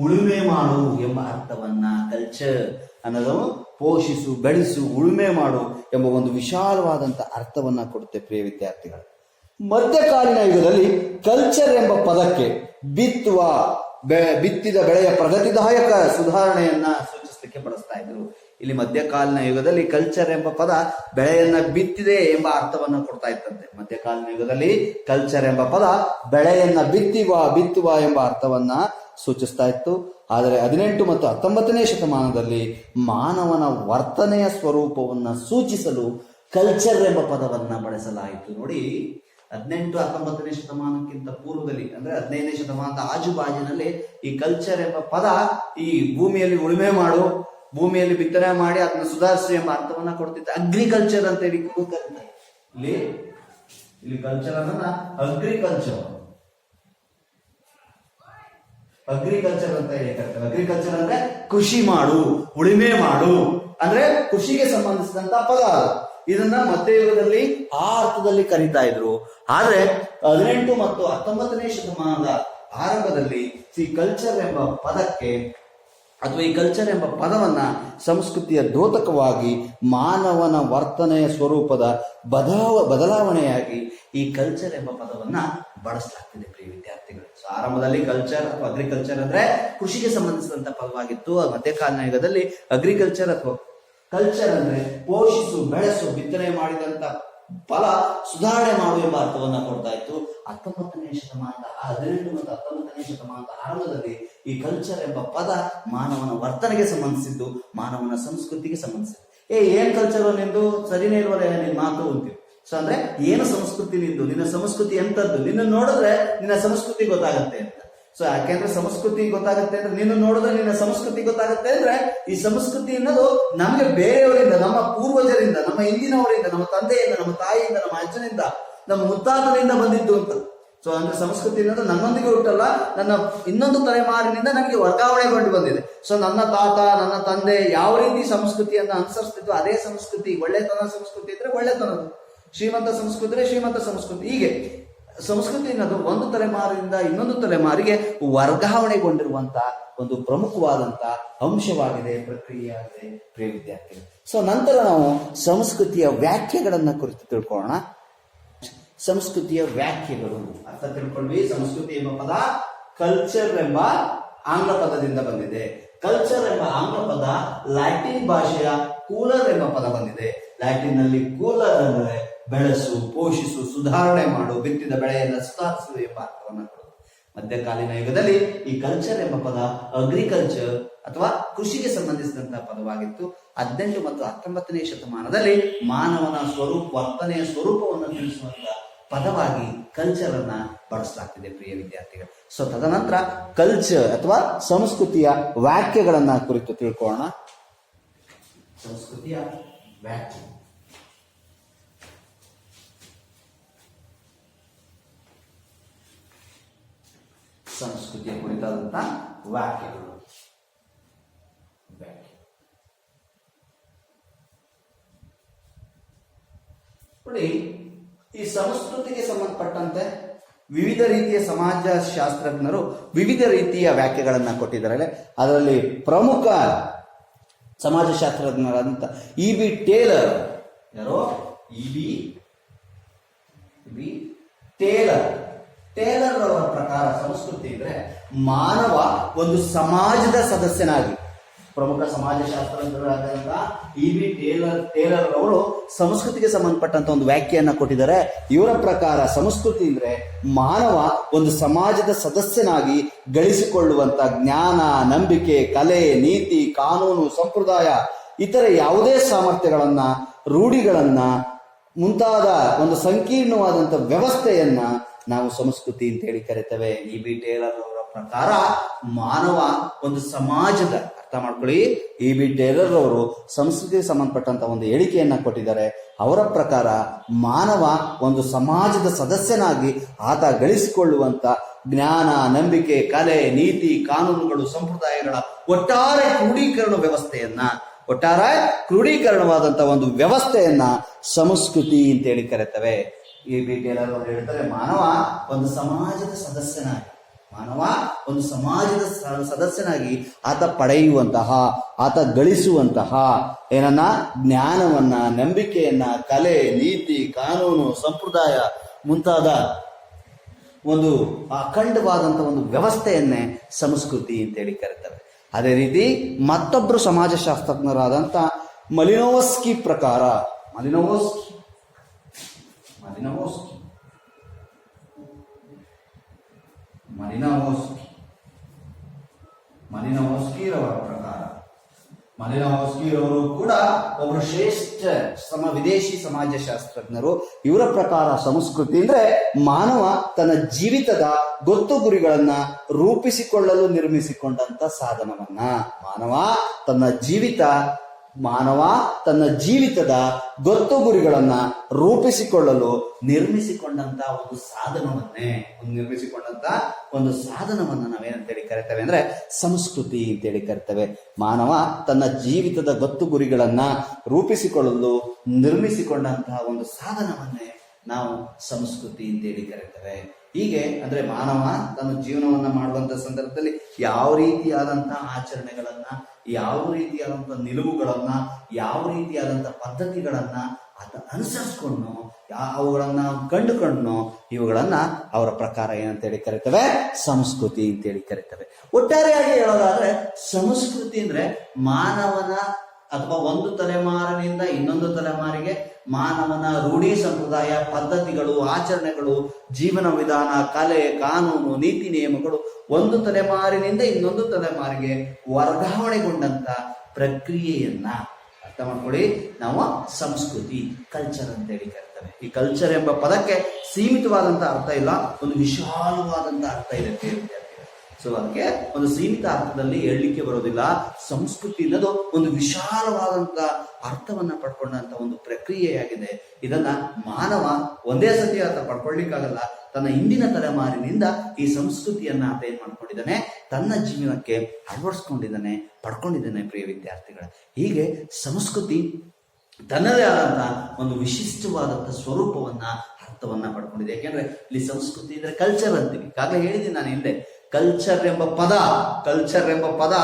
Speaker 1: ಉಳುಮೆ ಮಾಡು ಎಂಬ ಅರ್ಥವನ್ನ ಕಲ್ಚರ್ ಅನ್ನೋದು ಪೋಷಿಸು, ಬೆಳೆಸು, ಉಳುಮೆ ಮಾಡು ಎಂಬ ಒಂದು ವಿಶಾಲವಾದಂಥ ಅರ್ಥವನ್ನ ಕೊಡುತ್ತೆ ಪ್ರಿಯ ವಿದ್ಯಾರ್ಥಿಗಳು. ಮಧ್ಯಕಾಲೀನ ಯುಗದಲ್ಲಿ ಕಲ್ಚರ್ ಎಂಬ ಪದಕ್ಕೆ ಬಿತ್ತುವ ಬಿತ್ತಿದ ಬೆಳೆಯ ಪ್ರಗತಿದಾಯಕ ಸುಧಾರಣೆಯನ್ನ ಸೂಚಿಸಲಿಕ್ಕೆ ಬಳಸ್ತಾ ಇದ್ರು. ಇಲ್ಲಿ ಮಧ್ಯಕಾಲೀನ ಯುಗದಲ್ಲಿ ಕಲ್ಚರ್ ಎಂಬ ಪದ ಬೆಳೆಯನ್ನ ಬಿತ್ತಿದೆ ಎಂಬ ಅರ್ಥವನ್ನು ಕೊಡ್ತಾ ಇತ್ತಂತೆ ಮಧ್ಯಕಾಲೀನ ಯುಗದಲ್ಲಿ ಕಲ್ಚರ್ ಎಂಬ ಪದ ಬೆಳೆಯನ್ನ ಬಿತ್ತಿವ, ಬಿತ್ತುವ ಎಂಬ ಅರ್ಥವನ್ನ ಸೂಚಿಸ್ತಾ ಇತ್ತು. ಆದರೆ ಹದಿನೆಂಟು ಮತ್ತು ಹತ್ತೊಂಬತ್ತನೇ ಶತಮಾನದಲ್ಲಿ ಮಾನವನ ವರ್ತನೆಯ ಸ್ವರೂಪವನ್ನ ಸೂಚಿಸಲು ಕಲ್ಚರ್ ಎಂಬ ಪದವನ್ನ ಬಳಸಲಾಯಿತು. ನೋಡಿ, ಹದಿನೆಂಟು, ಹತ್ತೊಂಬತ್ತನೇ ಶತಮಾನಕ್ಕಿಂತ ಪೂರ್ವದಲ್ಲಿ, ಅಂದ್ರೆ ಹದಿನೈದನೇ ಶತಮಾನದ ಆಜುಬಾಜಿನಲ್ಲಿ ಈ ಕಲ್ಚರ್ ಎಂಬ ಪದ ಈ ಭೂಮಿಯಲ್ಲಿ ಉಳುಮೆ ಮಾಡು ಭೂಮಿಯಲ್ಲಿ ಬಿತ್ತನೆ ಮಾಡಿ ಅದನ್ನ ಸುಧಾರಿಸಿ ಎಂಬ ಅರ್ಥವನ್ನ ಕೊಡ್ತಿತ್ತು ಅಗ್ರಿಕಲ್ಚರ್ ಅಂತ ಹೇಳಿ ಕರೀತಾರೆ ಇಲ್ಲಿ ಇಲ್ಲಿ ಕಲ್ಚರ್ ಅನ್ನ ಅಗ್ರಿಕಲ್ಚರ್ ಅಗ್ರಿಕಲ್ಚರ್ ಅಂತ ಹೇಳಿ ಕರೀತಾರೆ. ಅಗ್ರಿಕಲ್ಚರ್ ಅಂದ್ರೆ ಕೃಷಿ ಮಾಡು, ಉಳುಮೆ ಮಾಡು. ಅಂದ್ರೆ ಕೃಷಿಗೆ ಸಂಬಂಧಿಸಿದಂತ ಪದ. ಇದನ್ನ ಮಧ್ಯಯುಗದಲ್ಲಿ ಆ ಅರ್ಥದಲ್ಲಿ ಕರೀತಾ ಇದ್ರು. ಆದ್ರೆ ಹದಿನೆಂಟು ಮತ್ತು ಹತ್ತೊಂಬತ್ತನೇ ಶತಮಾನದ ಆರಂಭದಲ್ಲಿ ಸಿ ಕಲ್ಚರ್ ಎಂಬ ಪದಕ್ಕೆ ಅಥವಾ ಈ ಕಲ್ಚರ್ ಎಂಬ ಪದವನ್ನ ಸಂಸ್ಕೃತಿಯ ದ್ಯೋತಕವಾಗಿ ಮಾನವನ ವರ್ತನೆಯ ಸ್ವರೂಪದ ಬದಲಾವ, ಬದಲಾವಣೆಯಾಗಿ ಈ ಕಲ್ಚರ್ ಎಂಬ ಪದವನ್ನ ಬಳಸಲಾಗ್ತಿದೆ ಪ್ರಿಯ ವಿದ್ಯಾರ್ಥಿಗಳು. ಸೊ ಆರಂಭದಲ್ಲಿ ಕಲ್ಚರ್ ಅಥವಾ ಅಗ್ರಿಕಲ್ಚರ್ ಅಂದ್ರೆ ಕೃಷಿಗೆ ಸಂಬಂಧಿಸಿದಂತ ಪದವಾಗಿತ್ತು. ಮಧ್ಯಕಾಲೀನ ಯುಗದಲ್ಲಿ ಅಗ್ರಿಕಲ್ಚರ್ ಅಥವಾ ಕಲ್ಚರ್ ಅಂದ್ರೆ ಪೋಷಿಸು, ಬೆಳೆಸು, ಬಿತ್ತನೆ ಮಾಡಿದಂತ ಫಲ ಸುಧಾರಣೆ ಮಾಡು ಎಂಬ ಅರ್ಥವನ್ನ ಕೊಡ್ತಾ ಇತ್ತು. ಹತ್ತೊಂಬತ್ತನೇ ಶತಮಾನದ ಹದಿನೆಂಟು ಮತ್ತು ಹತ್ತೊಂಬತ್ತನೇ ಶತಮಾನದ ಆರಂಭದಲ್ಲಿ ಈ ಕಲ್ಚರ್ ಎಂಬ ಪದ ಮಾನವನ ವರ್ತನೆಗೆ ಸಂಬಂಧಿಸಿದ್ದು, ಮಾನವನ ಸಂಸ್ಕೃತಿಗೆ ಸಂಬಂಧಿಸಿದ್ದು. ಏ, ಏನ್ ಕಲ್ಚರ್ ನಿಂದು? ಸರಿನೇ ಇಲ್ವಲ್ಲ ನಿನ್ ಮಾತು ಅಂತೀವಿ. ಸೊ ಅಂದ್ರೆ ಏನು ಸಂಸ್ಕೃತಿ ನಿಂದು? ನಿನ್ನ ಸಂಸ್ಕೃತಿ ಎಂತದ್ದು? ನಿನ್ನ ನೋಡಿದ್ರೆ ನಿನ್ನ ಸಂಸ್ಕೃತಿ ಗೊತ್ತಾಗುತ್ತೆ ಅಂತ. ಸೊ ಯಾಕೆಂದ್ರೆ ಸಂಸ್ಕೃತಿ ಗೊತ್ತಾಗುತ್ತೆ ಅಂದ್ರೆ ನಿನ್ನ ನೋಡಿದ್ರೆ ನಿನ್ನ ಸಂಸ್ಕೃತಿ ಗೊತ್ತಾಗುತ್ತೆ ಅಂದ್ರೆ ಈ ಸಂಸ್ಕೃತಿ ಅನ್ನೋದು ನಮ್ಗೆ ಬೇರೆಯವರಿಂದ, ನಮ್ಮ ಪೂರ್ವಜರಿಂದ, ನಮ್ಮ ಹಿಂದಿನವರಿಂದ, ನಮ್ಮ ತಂದೆಯಿಂದ, ನಮ್ಮ ತಾಯಿಯಿಂದ, ನಮ್ಮ ಅಜ್ಜನಿಂದ ನಮ್ಮ ಮುತ್ತಾತನಿಂದ ಬಂದಿದ್ದು ಅಂತ. ಸೊ ಅಂದ್ರೆ ಸಂಸ್ಕೃತಿ ಅನ್ನೋದು ನನ್ನೊಂದಿಗೆ ಹುಟ್ಟಲ್ಲ, ನನ್ನ ಇನ್ನೊಂದು ತಲೆಮಾರಿನಿಂದ ನನಗೆ ವರ್ಗಾವಣೆಗೊಂಡು ಬಂದಿದೆ. ಸೊ ನನ್ನ ತಾತ, ನನ್ನ ತಂದೆ ಯಾವ ರೀತಿ ಸಂಸ್ಕೃತಿಯನ್ನ ಅನುಸರಿಸ್ತಿದ್ರು ಅದೇ ಸಂಸ್ಕೃತಿ, ಒಳ್ಳೆತನ ಸಂಸ್ಕೃತಿ ಇದ್ರೆ ಒಳ್ಳೆತನದು. ಶ್ರೀಮಂತ ಸಂಸ್ಕೃತಿ ಇದ್ರೆ ಶ್ರೀಮಂತ ಸಂಸ್ಕೃತಿ. ಹೀಗೆ ಸಂಸ್ಕೃತಿ ಅನ್ನೋದು ಒಂದು ತಲೆಮಾರಿನಿಂದ ಇನ್ನೊಂದು ತಲೆಮಾರಿಗೆ ವರ್ಗಾವಣೆಗೊಂಡಿರುವಂತ ಒಂದು ಪ್ರಮುಖವಾದಂತ ಅಂಶವಾಗಿದೆ ಪ್ರಕ್ರಿಯೆಯಾಗಿದೆ ಪ್ರಿಯ ವಿದ್ಯಾರ್ಥಿಗಳು. ಸೊ ನಂತರ ನಾವು ಸಂಸ್ಕೃತಿಯ ವ್ಯಾಖ್ಯೆಗಳನ್ನ ಕುರಿತು ತಿಳ್ಕೊಳ್ಳೋಣ. ಸಂಸ್ಕೃತಿಯ ವ್ಯಾಖ್ಯೆಗಳು ಅರ್ಥ ತಿಳ್ಕೊಂಡ್ವಿ. ಸಂಸ್ಕೃತಿ ಎಂಬ ಪದ ಕಲ್ಚರ್ ಎಂಬ ಆಂಗ್ಲ ಪದದಿಂದ ಬಂದಿದೆ. ಕಲ್ಚರ್ ಎಂಬ ಆಂಗ್ಲ ಪದ ಲ್ಯಾಟಿನ್ ಭಾಷೆಯ ಕೂಲರ್ ಎಂಬ ಪದ ಬಂದಿದೆ. ಲ್ಯಾಟಿನ್ನಲ್ಲಿ ಕೂಲರ್ ಅಂದರೆ ಬೆಳೆಸು, ಪೋಷಿಸು, ಸುಧಾರಣೆ ಮಾಡು, ಬಿತ್ತಿದ ಬೆಳೆಯನ್ನು ಸುಧಾರಿಸು ಎಂಬ ಅರ್ಥವನ್ನು ಮಧ್ಯಕಾಲೀನ ಯುಗದಲ್ಲಿ ಈ ಕಲ್ಚರ್ ಎಂಬ ಪದ ಅಗ್ರಿಕಲ್ಚರ್ ಅಥವಾ ಕೃಷಿಗೆ ಸಂಬಂಧಿಸಿದಂತಹ ಪದವಾಗಿತ್ತು. ಹದಿನೆಂಟು ಮತ್ತು ಹತ್ತೊಂಬತ್ತನೇ ಶತಮಾನದಲ್ಲಿ ಮಾನವನ ಸ್ವರೂಪ, ವರ್ತನೆಯ ಸ್ವರೂಪವನ್ನು ತಿಳಿಸುವಂತ ಪದವಾಗಿ ಕಲ್ಚರ್ ಅನ್ನ ಬಳಸಲಾಗ್ತಿದೆ, ಪ್ರಿಯ ವಿದ್ಯಾರ್ಥಿಗಳು. ಸೊ ತದನಂತರ ಕಲ್ಚರ್ ಅಥವಾ ಸಂಸ್ಕೃತಿಯ ವಾಕ್ಯಗಳನ್ನ ಕುರಿತು ತಿಳ್ಕೊಳ್ಳೋಣ. ಸಂಸ್ಕೃತಿಯ ವ್ಯಾಖ್ಯೆ. ಸಂಸ್ಕೃತಿಯ ಕುರಿತಾದಂತಹ ವಾಕ್ಯಗಳು ನೋಡಿ ಈ ಸಂಸ್ಕೃತಿಗೆ ಸಂಬಂಧಪಟ್ಟಂತೆ ವಿವಿಧ ರೀತಿಯ ಸಮಾಜ ಶಾಸ್ತ್ರಜ್ಞರು ವಿವಿಧ ರೀತಿಯ ವ್ಯಾಖ್ಯೆಗಳನ್ನು ಕೊಟ್ಟಿದ್ದಾರೆ ಅದರಲ್ಲಿ ಪ್ರಮುಖ ಸಮಾಜಶಾಸ್ತ್ರಜ್ಞರಾದಂಥ ಇ ಬಿ ಟೇಲರ್. ಯಾರೋ? E B Tylor. ಟೇಲರ್ ಅವರ ಪ್ರಕಾರ ಸಂಸ್ಕೃತಿ ಅಂದ್ರೆ ಮಾನವ ಒಂದು ಸಮಾಜದ ಸದಸ್ಯನಾಗಿ ಪ್ರಮುಖ ಸಮಾಜಶಾಸ್ತ್ರಜ್ಞರಾದಂತಹ ಇ ಬಿ ಟೇಲರ್ ಟೇಲರ್ ಅವರು ಸಂಸ್ಕೃತಿಗೆ ಸಂಬಂಧಪಟ್ಟಂತ ಒಂದು ವ್ಯಾಖ್ಯೆಯನ್ನ ಕೊಟ್ಟಿದ್ದಾರೆ. ಇವರ ಪ್ರಕಾರ ಸಂಸ್ಕೃತಿ ಅಂದ್ರೆ ಮಾನವ ಒಂದು ಸಮಾಜದ ಸದಸ್ಯನಾಗಿ ಗಳಿಸಿಕೊಳ್ಳುವಂತ ಜ್ಞಾನ, ನಂಬಿಕೆ, ಕಲೆ, ನೀತಿ, ಕಾನೂನು, ಸಂಪ್ರದಾಯ, ಇತರ ಯಾವುದೇ ಸಾಮರ್ಥ್ಯಗಳನ್ನ, ರೂಢಿಗಳನ್ನ, ಮುಂತಾದ ಒಂದು ಸಂಕೀರ್ಣವಾದಂತ ವ್ಯವಸ್ಥೆಯನ್ನ ನಾವು ಸಂಸ್ಕೃತಿ ಅಂತ ಹೇಳಿ ಕರಿತೇವೆ. ಇ ಬಿ ಟೇಲರ್ ಪ್ರಕಾರ ಮಾನವ ಒಂದು ಸಮಾಜದ, ಅರ್ಥ ಮಾಡ್ಕೊಳ್ಳಿ ಇ ಬಿ ಟೇಲರ್ ಅವರು ಸಂಸ್ಕೃತಿಗೆ ಸಂಬಂಧಪಟ್ಟಂತ ಒಂದು ಹೇಳಿಕೆಯನ್ನ ಕೊಟ್ಟಿದ್ದಾರೆ. ಅವರ ಪ್ರಕಾರ ಮಾನವ ಒಂದು ಸಮಾಜದ ಸದಸ್ಯನಾಗಿ ಆತ ಗಳಿಸಿಕೊಳ್ಳುವಂತ ಜ್ಞಾನ, ನಂಬಿಕೆ, ಕಲೆ, ನೀತಿ, ಕಾನೂನುಗಳು, ಸಂಪ್ರದಾಯಗಳ ಒಟ್ಟಾರೆ ಕ್ರೋಢೀಕರಣ ವ್ಯವಸ್ಥೆಯನ್ನ, ಒಟ್ಟಾರೆ ಕ್ರೋಢೀಕರಣವಾದಂತಹ ಒಂದು ವ್ಯವಸ್ಥೆಯನ್ನ ಸಂಸ್ಕೃತಿ ಅಂತೇಳಿ ಕರೀತವೆ. ಈ ಬಿ ಟೇಲರ್ ಅವರು ಹೇಳ್ತಾರೆ, ಮಾನವ ಒಂದು ಸಮಾಜದ ಸದಸ್ಯನಾಗಿ ಮಾನವ ಒಂದು ಸಮಾಜದ ಸದಸ್ಯನಾಗಿ ಆತ ಪಡೆಯುವಂತಹ, ಆತ ಗಳಿಸುವಂತಹ ಏನನ್ನ ಜ್ಞಾನವನ್ನ, ನಂಬಿಕೆಯನ್ನ, ಕಲೆ, ನೀತಿ, ಕಾನೂನು, ಸಂಪ್ರದಾಯ ಮುಂತಾದ ಒಂದು ಅಖಂಡವಾದಂಥ ಒಂದು ವ್ಯವಸ್ಥೆಯನ್ನೇ ಸಂಸ್ಕೃತಿ ಅಂತೇಳಿ ಕರೀತಾರೆ. ಅದೇ ರೀತಿ ಮತ್ತೊಬ್ಬರು ಸಮಾಜಶಾಸ್ತ್ರಜ್ಞರಾದಂಥ ಮಲಿನೋಸ್ಕಿ ಪ್ರಕಾರ ಮಲಿನೋಸ್ಕಿ ಮಲಿನೋಸ್ಕಿ ಮಲಿನೋಸ್ಕಿ ಮಲಿನೋಸ್ಕಿರವರ ಪ್ರಕಾರ. ಮಲಿನೋಸ್ಕಿರವರು ಕೂಡ ಒಬ್ಬರು ಶ್ರೇಷ್ಠ ಸಮ, ವಿದೇಶಿ ಸಮಾಜಶಾಸ್ತ್ರಜ್ಞರು. ಇವರ ಪ್ರಕಾರ ಸಂಸ್ಕೃತಿ ಅಂದ್ರೆ ಮಾನವ ತನ್ನ ಜೀವಿತದ ಗೊತ್ತು ಗುರಿಗಳನ್ನ ರೂಪಿಸಿಕೊಳ್ಳಲು ನಿರ್ಮಿಸಿಕೊಂಡಂತ ಸಾಧನವನ್ನ. ಮಾನವ ತನ್ನ ಜೀವಿತ ಮಾನವ ತನ್ನ ಜೀವಿತದ ಗೊತ್ತು ಗುರಿಗಳನ್ನ ರೂಪಿಸಿಕೊಳ್ಳಲು ನಿರ್ಮಿಸಿಕೊಂಡಂತ ಒಂದು ಸಾಧನವನ್ನೇ, ಒಂದು ನಿರ್ಮಿಸಿಕೊಂಡಂತ ಒಂದು ಸಾಧನವನ್ನ ನಾವೇನಂತೇಳಿ ಕರಿತೇವೆ ಅಂದ್ರೆ ಸಂಸ್ಕೃತಿ ಅಂತೇಳಿ ಕರಿತೇವೆ. ಮಾನವ ತನ್ನ ಜೀವಿತದ ಗೊತ್ತು ಗುರಿಗಳನ್ನ ರೂಪಿಸಿಕೊಳ್ಳಲು ನಿರ್ಮಿಸಿಕೊಂಡಂತಹ ಒಂದು ಸಾಧನವನ್ನೇ ನಾವು ಸಂಸ್ಕೃತಿ ಅಂತೇಳಿ ಕರಿತೇವೆ. ಹೀಗೆ ಅಂದ್ರೆ ಮಾನವ ತನ್ನ ಜೀವನವನ್ನ ಮಾಡುವಂತ ಸಂದರ್ಭದಲ್ಲಿ ಯಾವ ರೀತಿಯಾದಂತಹ ಆಚರಣೆಗಳನ್ನ, ಯಾವ ರೀತಿಯಾದಂತಹ ನಿಲುವುಗಳನ್ನ, ಯಾವ ರೀತಿಯಾದಂತಹ ಪದ್ಧತಿಗಳನ್ನ ಆತ ಅನುಸರಿಸ್ಕೊಂಡು ಅವುಗಳನ್ನ ಕಂಡುಕೊಂಡು ಇವುಗಳನ್ನ ಅವರ ಪ್ರಕಾರ ಏನಂತೇಳಿ ಕರಿತವೆ? ಸಂಸ್ಕೃತಿ ಅಂತೇಳಿ ಕರಿತವೆ. ಒಟ್ಟಾರೆಯಾಗಿ ಹೇಳೋದಾದ್ರೆ ಸಂಸ್ಕೃತಿ ಅಂದ್ರೆ ಮಾನವನ ಅಥವಾ ಒಂದು ತಲೆಮಾರಿನಿಂದ ಇನ್ನೊಂದು ತಲೆಮಾರಿಗೆ ಮಾನವನ ರೂಢಿ ಸಂಪ್ರದಾಯ ಪದ್ಧತಿಗಳು, ಆಚರಣೆಗಳು, ಜೀವನ ವಿಧಾನ, ಕಲೆ, ಕಾನೂನು, ನೀತಿ ನಿಯಮಗಳು ಒಂದು ತಲೆಮಾರಿನಿಂದ ಇನ್ನೊಂದು ತಲೆಮಾರಿಗೆ ವರ್ಗಾವಣೆಗೊಂಡಂತ ಪ್ರಕ್ರಿಯೆಯನ್ನ ಅರ್ಥ ಮಾಡ್ಕೊಳ್ಳಿ ನಾವು ಸಂಸ್ಕೃತಿ ಕಲ್ಚರ್ ಅಂತೇಳಿ ಕರಿತೇವೆ ಈ ಕಲ್ಚರ್ ಎಂಬ ಪದಕ್ಕೆ ಸೀಮಿತವಾದಂತ ಅರ್ಥ ಇಲ್ಲ, ಒಂದು ವಿಶಾಲವಾದಂತ ಅರ್ಥ ಇದೆ. ಸೊ ಅದಕ್ಕೆ ಒಂದು ಸೀಮಿತ ಅರ್ಥದಲ್ಲಿ ಹೇಳಲಿಕ್ಕೆ ಬರೋದಿಲ್ಲ. ಸಂಸ್ಕೃತಿ ಅನ್ನೋದು ಒಂದು ವಿಶಾಲವಾದಂತ ಅರ್ಥವನ್ನ ಪಡ್ಕೊಂಡಂತ ಒಂದು ಪ್ರಕ್ರಿಯೆಯಾಗಿದೆ. ಇದನ್ನ ಮಾನವ ಒಂದೇ ಸತಿ ಅರ್ಥ ಪಡ್ಕೊಳ್ಲಿಕ್ಕಾಗಲ್ಲ ತನ್ನ ಹಿಂದಿನ ತಲೆಮಾರಿನಿಂದ ಈ ಸಂಸ್ಕೃತಿಯನ್ನ ಆತ ಏನ್ ಮಾಡ್ಕೊಂಡಿದ್ದಾನೆ. ತನ್ನ ಜೀವನಕ್ಕೆ ಅಳವಡಿಸ್ಕೊಂಡಿದ್ದಾನೆ, ಪಡ್ಕೊಂಡಿದ್ದಾನೆ ಪ್ರಿಯ ವಿದ್ಯಾರ್ಥಿಗಳ. ಹೀಗೆ ಸಂಸ್ಕೃತಿ ತನ್ನದೇ ಆದಂತ ಒಂದು ವಿಶಿಷ್ಟವಾದಂತ ಸ್ವರೂಪವನ್ನ ಅರ್ಥವನ್ನ ಪಡ್ಕೊಂಡಿದೆ. ಯಾಕೆಂದ್ರೆ ಇಲ್ಲಿ ಸಂಸ್ಕೃತಿ ಅಂದ್ರೆ ಕಲ್ಚರ್ ಅಂತೀವಿ. ಈಗಾಗಲೇ ಹೇಳಿದ್ದೀನಿ ನಾನು ಹಿಂದೆ. ಕಲ್ಚರ್ ಎಂಬ ಪದ ಕಲ್ಚರ್ ಎಂಬ ಪದ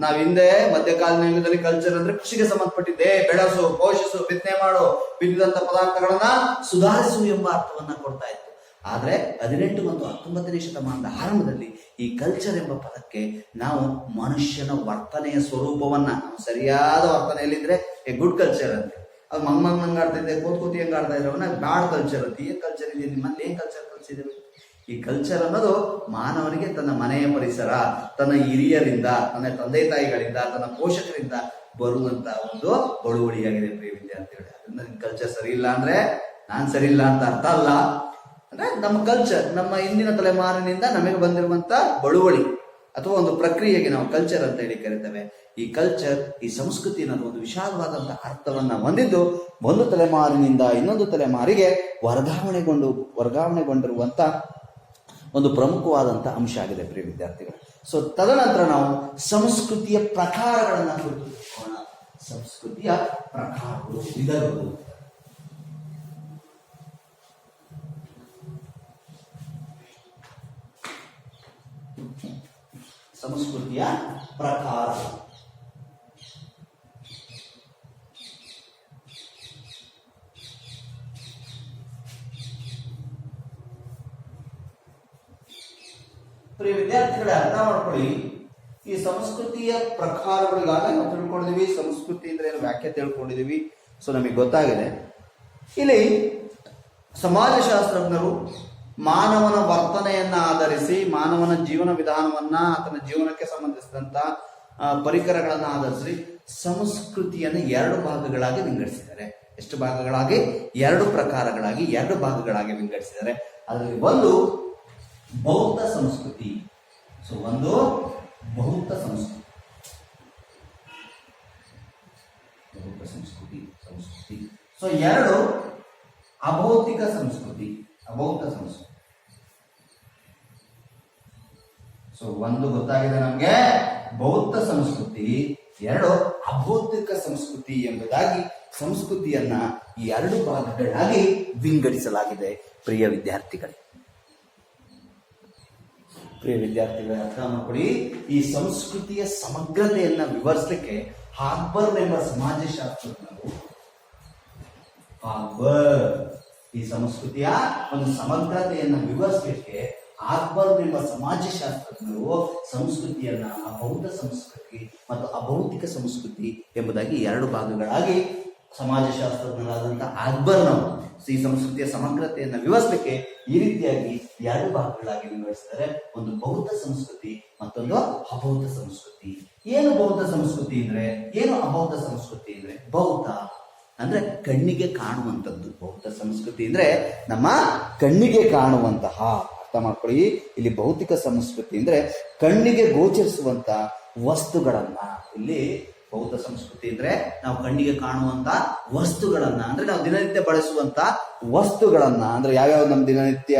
Speaker 1: ನಾವ್ ಹಿಂದೆ ಮಧ್ಯಕಾಲೀನ ಯುಗದಲ್ಲಿ ಕಲ್ಚರ್ ಅಂದ್ರೆ ಕೃಷಿಗೆ ಸಂಬಂಧಪಟ್ಟಿದ್ದೆ. ಬೆಳೆಸು, ಪೋಷಿಸು, ಬಿತ್ತನೆ ಮಾಡು ಬಿದ್ದಂತ ಪದಾರ್ಥಗಳನ್ನ ಸುಧಾರಿಸು ಎಂಬ ಅರ್ಥವನ್ನ ಕೊಡ್ತಾ ಇತ್ತು. ಆದ್ರೆ ಹದಿನೆಂಟು ಮತ್ತು ಹತ್ತೊಂಬತ್ತನೇ ಶತಮಾನದ ಆರಂಭದಲ್ಲಿ ಈ ಕಲ್ಚರ್ ಎಂಬ ಪದಕ್ಕೆ ನಾವು ಮನುಷ್ಯನ ವರ್ತನೆಯ ಸ್ವರೂಪವನ್ನ ಸರಿಯಾದ ವರ್ತನೆಯಲ್ಲಿದ್ರೆ ಎ ಗುಡ್ ಕಲ್ಚರ್ ಅಂತ. ಅದು ಮಂಗ್ ಮಂಗ್ ಆಡ್ತಾ ಇದ್ದೆ ಕೋತ್ ಕೋತಿ ಬ್ಯಾಡ್ ಕಲ್ಚರ್ ಅಂತ. ಏನ್ ಕಲ್ಚರ್ ಇದೆ, ನಿಮ್ಮಲ್ಲಿ ಏನ್ ಕಲ್ಚರ್ ಕಲ್ಸಿದ್ದೀವಿ? ಈ ಕಲ್ಚರ್ ಅನ್ನೋದು ಮಾನವನಿಗೆ ತನ್ನ ಮನೆಯ ಪರಿಸರ, ತನ್ನ ಹಿರಿಯರಿಂದ, ತನ್ನ ತಂದೆ ತಾಯಿಗಳಿಂದ, ತನ್ನ ಪೋಷಕರಿಂದ ಬರುವಂತ ಒಂದು ಬಳುವಳಿಯಾಗಿದೆ ಪ್ರಿಯ ವಿದ್ಯಾರ್ಥಿಗಳೇ. ಅದರಿಂದ ನಿಮ್ ಕಲ್ಚರ್ ಸರಿ ಇಲ್ಲ ಅಂದ್ರೆ ನಾನ್ ಸರಿ ಇಲ್ಲ ಅಂತ ಅರ್ಥ ಅಲ್ಲ. ಅಂದ್ರೆ ನಮ್ಮ ಕಲ್ಚರ್ ನಮ್ಮ ಹಿಂದಿನ ತಲೆಮಾರಿನಿಂದ ನಮಗೆ ಬಂದಿರುವಂತ ಬಳುವಳಿ ಅಥವಾ ಒಂದು ಪ್ರಕ್ರಿಯೆಗೆ ನಾವು ಕಲ್ಚರ್ ಅಂತ ಹೇಳಿ ಕರಿತೇವೆ. ಈ ಕಲ್ಚರ್ ಈ ಸಂಸ್ಕೃತಿ ಅನ್ನೋದು ಒಂದು ವಿಶಾಲವಾದಂತಹ ಅರ್ಥವನ್ನ ಹೊಂದಿದ್ದು ಒಂದು ತಲೆಮಾರಿನಿಂದ ಇನ್ನೊಂದು ತಲೆಮಾರಿಗೆ ವರ್ಗಾವಣೆಗೊಂಡು, ವರ್ಗಾವಣೆಗೊಂಡಿರುವಂತ ಒಂದು ಪ್ರಮುಖವಾದಂಥ ಅಂಶ ಆಗಿದೆ ಪ್ರಿಯ ವಿದ್ಯಾರ್ಥಿಗಳು. ಸೊ ತದನಂತರ ನಾವು ಸಂಸ್ಕೃತಿಯ ಪ್ರಕಾರಗಳನ್ನು ಗುರುತಿಸಿಕೊಳ್ಳೋಣ ಸಂಸ್ಕೃತಿಯ ಪ್ರಕಾರಗಳು ವಿಧಗಳು ಸಂಸ್ಕೃತಿಯ ಪ್ರಕಾರ ಪ್ರಿಯ ವಿದ್ಯಾರ್ಥಿಗಳೇ, ಅರ್ಥ ಮಾಡ್ಕೊಳ್ಳಿ. ಈ ಸಂಸ್ಕೃತಿಯ ಪ್ರಕಾರಗಳಿಗಾಗ ನಾವು ತಿಳ್ಕೊಂಡಿದೀವಿ. ಸಂಸ್ಕೃತಿ ಅಂದ್ರೆ ಏನು? ವ್ಯಾಖ್ಯೆ ತಿಳ್ಕೊಂಡಿದೀವಿ. ಸೊ ನಮಗೆ ಗೊತ್ತಾಗಿದೆ. ಇಲ್ಲಿ ಸಮಾಜಶಾಸ್ತ್ರಜ್ಞರು ಮಾನವನ ವರ್ತನೆಯನ್ನ ಆಧರಿಸಿ, ಮಾನವನ ಜೀವನ ವಿಧಾನವನ್ನ ಆತನ ಜೀವನಕ್ಕೆ ಸಂಬಂಧಿಸಿದಂತ ಪರಿಕರಗಳನ್ನ ಆಧರಿಸಿ ಸಂಸ್ಕೃತಿಯನ್ನು ಎರಡು ಭಾಗಗಳಾಗಿ ವಿಂಗಡಿಸಿದ್ದಾರೆ. ಎಷ್ಟು ಭಾಗಗಳಾಗಿ? ಎರಡು ಪ್ರಕಾರಗಳಾಗಿ, ಎರಡು ಭಾಗಗಳಾಗಿ ವಿಂಗಡಿಸಿದ್ದಾರೆ. ಅದರಲ್ಲಿ ಒಂದು ಬೌದ್ಧ ಸಂಸ್ಕೃತಿ. ಸೊ ಒಂದು ಬೌದ್ಧ ಸಂಸ್ಕೃತಿ. ಬೌದ್ಧ ಸಂಸ್ಕೃತಿ ಸಂಸ್ಕೃತಿ. ಸೊ ಎರಡು ಅಭೌತಿಕ ಸಂಸ್ಕೃತಿ ಅಭೌತ ಸಂಸ್ಕೃತಿ. ಸೊ ಒಂದು ಗೊತ್ತಾಗಿದೆ ನಮ್ಗೆ, ಬೌದ್ಧ ಸಂಸ್ಕೃತಿ, ಎರಡು ಅಭೌತಿಕ ಸಂಸ್ಕೃತಿ ಎಂಬುದಾಗಿ ಸಂಸ್ಕೃತಿಯನ್ನ ಈ ಎರಡು ಭಾಗಗಳಾಗಿ ವಿಂಗಡಿಸಲಾಗಿದೆ, ಪ್ರಿಯ ವಿದ್ಯಾರ್ಥಿಗಳೇ. ಪ್ರಿಯ ವಿದ್ಯಾರ್ಥಿಗಳ, ಅರ್ಥ ಮಾಡಿಕೊಡಿ ಈ ಸಂಸ್ಕೃತಿಯ ಸಮಗ್ರತೆಯನ್ನ ವಿವರಿಸಲಿಕ್ಕೆ ಹಾರ್ಬರ್ ಎಂಬ ಸಮಾಜಶಾಸ್ತ್ರಜ್ಞರು ಹಾರ್ಬರ್ ಈ ಸಂಸ್ಕೃತಿಯ ಒಂದು ಸಮಗ್ರತೆಯನ್ನ ವಿವರಿಸಲಿಕ್ಕೆ ಹಾರ್ಬರ್ ಎಂಬ ಸಮಾಜಶಾಸ್ತ್ರಜ್ಞರು ಸಂಸ್ಕೃತಿಯನ್ನ ಅಬೌದ್ಧ ಸಂಸ್ಕೃತಿ ಮತ್ತು ಅಭೌತಿಕ ಸಂಸ್ಕೃತಿ ಎಂಬುದಾಗಿ ಎರಡು ಭಾಗಗಳಾಗಿ ಸಮಾಜಶಾಸ್ತ್ರಜ್ಞರಾದಂತಹ ಅಕ್ಬರ್ನವರು ಈ ಸಂಸ್ಕೃತಿಯ ಸಮಗ್ರತೆಯನ್ನು ವಿವರಿಸಲಿಕ್ಕೆ ಈ ರೀತಿಯಾಗಿ ಎರಡು ಭಾಗಗಳಾಗಿ ವಿವರಿಸ್ತಾರೆ ಒಂದು ಬೌದ್ಧ ಸಂಸ್ಕೃತಿ, ಮತ್ತೊಂದು ಅಬೌದ್ಧ ಸಂಸ್ಕೃತಿ. ಏನು ಬೌದ್ಧ ಸಂಸ್ಕೃತಿ ಅಂದ್ರೆ? ಏನು ಅಬೌದ್ಧ ಸಂಸ್ಕೃತಿ ಅಂದ್ರೆ? ಬೌದ್ಧ. ಅಂದ್ರೆ ಕಣ್ಣಿಗೆ ಕಾಣುವಂಥದ್ದು. ಬೌದ್ಧ ಸಂಸ್ಕೃತಿ ಅಂದ್ರೆ ನಮ್ಮ ಕಣ್ಣಿಗೆ ಕಾಣುವಂತಹ, ಅರ್ಥ ಮಾಡ್ಕೊಳ್ಳಿ, ಇಲ್ಲಿ ಭೌತಿಕ ಸಂಸ್ಕೃತಿ ಅಂದ್ರೆ ಕಣ್ಣಿಗೆ ಗೋಚರಿಸುವಂತ ವಸ್ತುಗಳನ್ನ. ಇಲ್ಲಿ ಬೌದ್ಧ ಸಂಸ್ಕೃತಿ ಅಂದ್ರೆ ನಾವು ಕಣ್ಣಿಗೆ ಕಾಣುವಂತ ವಸ್ತುಗಳನ್ನ, ಅಂದ್ರೆ ನಾವು ದಿನನಿತ್ಯ ಬಳಸುವಂತ ವಸ್ತುಗಳನ್ನ, ಅಂದ್ರೆ ಯಾವ್ಯಾವ ನಮ್ಮ ದಿನನಿತ್ಯ